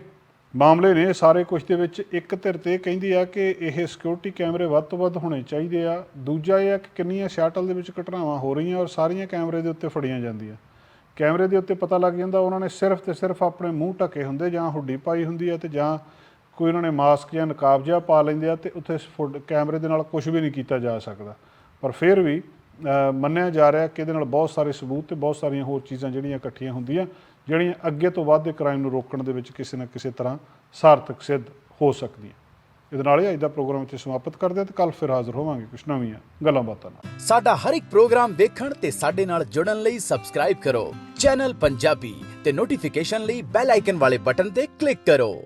ਮਾਮਲੇ ਨੇ ਸਾਰੇ ਕੁਝ ਦੇ ਵਿੱਚ। ਇੱਕ ਧਿਰ ਤੇ ਕਹਿੰਦੀ ਆ ਕਿ ਇਹ ਸਿਕਿਉਰਿਟੀ ਕੈਮਰੇ ਵੱਧ ਤੋਂ ਵੱਧ ਹੋਣੇ ਚਾਹੀਦੇ ਆ। ਦੂਜਾ ਇਹ ਆ ਕਿ ਕਿੰਨੀਆਂ ਸ਼ਟਲ ਦੇ ਵਿੱਚ ਘਟਨਾਵਾਂ ਹੋ ਰਹੀਆਂ ਔਰ ਸਾਰੀਆਂ ਕੈਮਰੇ ਦੇ ਉੱਤੇ ਫੜੀਆਂ ਜਾਂਦੀਆਂ। ਕੈਮਰੇ ਦੇ ਉੱਤੇ ਪਤਾ ਲੱਗ ਜਾਂਦਾ ਉਹਨਾਂ ਨੇ ਸਿਰਫ ਤੇ ਸਿਰਫ ਆਪਣੇ ਮੂੰਹ ਢੱਕੇ ਹੁੰਦੇ ਜਾਂ ਹੁੱਡੀ ਪਾਈ ਹੁੰਦੀ ਆ ਤੇ ਜਾਂ ਕੋਈ ਉਹਨਾਂ ਨੇ ਮਾਸਕ ਜਾਂ ਨਕਾਬ ਜਿਹਾ ਪਾ ਲੈਂਦੇ ਆ ਤੇ ਉੱਥੇ ਕੈਮਰੇ ਦੇ ਨਾਲ ਕੁਝ ਵੀ ਨਹੀਂ ਕੀਤਾ ਜਾ ਸਕਦਾ। ਪਰ ਫਿਰ ਵੀ ਮੰਨਿਆ ਜਾ ਰਿਹਾ ਕਿ ਇਹਦੇ ਨਾਲ ਬਹੁਤ ਸਾਰੇ ਸਬੂਤ ਤੇ ਬਹੁਤ ਸਾਰੀਆਂ ਹੋਰ ਚੀਜ਼ਾਂ ਜਿਹੜੀਆਂ ਇਕੱਠੀਆਂ ਹੁੰਦੀਆਂ, ਜਿਹੜੀਆਂ ਅੱਗੇ ਤੋਂ ਵੱਧ ਦੇ ਕ੍ਰਾਈਮ ਨੂੰ ਰੋਕਣ ਦੇ ਵਿੱਚ ਕਿਸੇ ਨਾ ਕਿਸੇ ਤਰ੍ਹਾਂ ਸਾਰਥਕ ਸਿੱਧ ਹੋ ਸਕਦੀਆਂ। ਇਹਦੇ ਨਾਲ ਹੀ ਅੱਜ ਦਾ ਪ੍ਰੋਗਰਾਮ ਇੱਥੇ ਸਮਾਪਤ ਕਰਦੇ ਹਾਂ ਤੇ ਕੱਲ ਫਿਰ ਹਾਜ਼ਰ ਹੋਵਾਂਗੇ ਕੁਝ ਨਵੀਆਂ ਗੱਲਾਂ ਬਾਤਾਂ ਨਾਲ। ਸਾਡਾ ਹਰ ਇੱਕ ਪ੍ਰੋਗਰਾਮ ਦੇਖਣ ਤੇ ਸਾਡੇ ਨਾਲ ਜੁੜਨ ਲਈ ਸਬਸਕ੍ਰਾਈਬ ਕਰੋ। ਚੈਨਲ ਪੰਜਾਬੀ ਤੇ ਨੋਟੀਫਿਕੇਸ਼ਨ ਲਈ ਬੈਲ ਆਈਕਨ ਵਾਲੇ ਬਟਨ ਤੇ ਕਲਿੱਕ ਕਰੋ।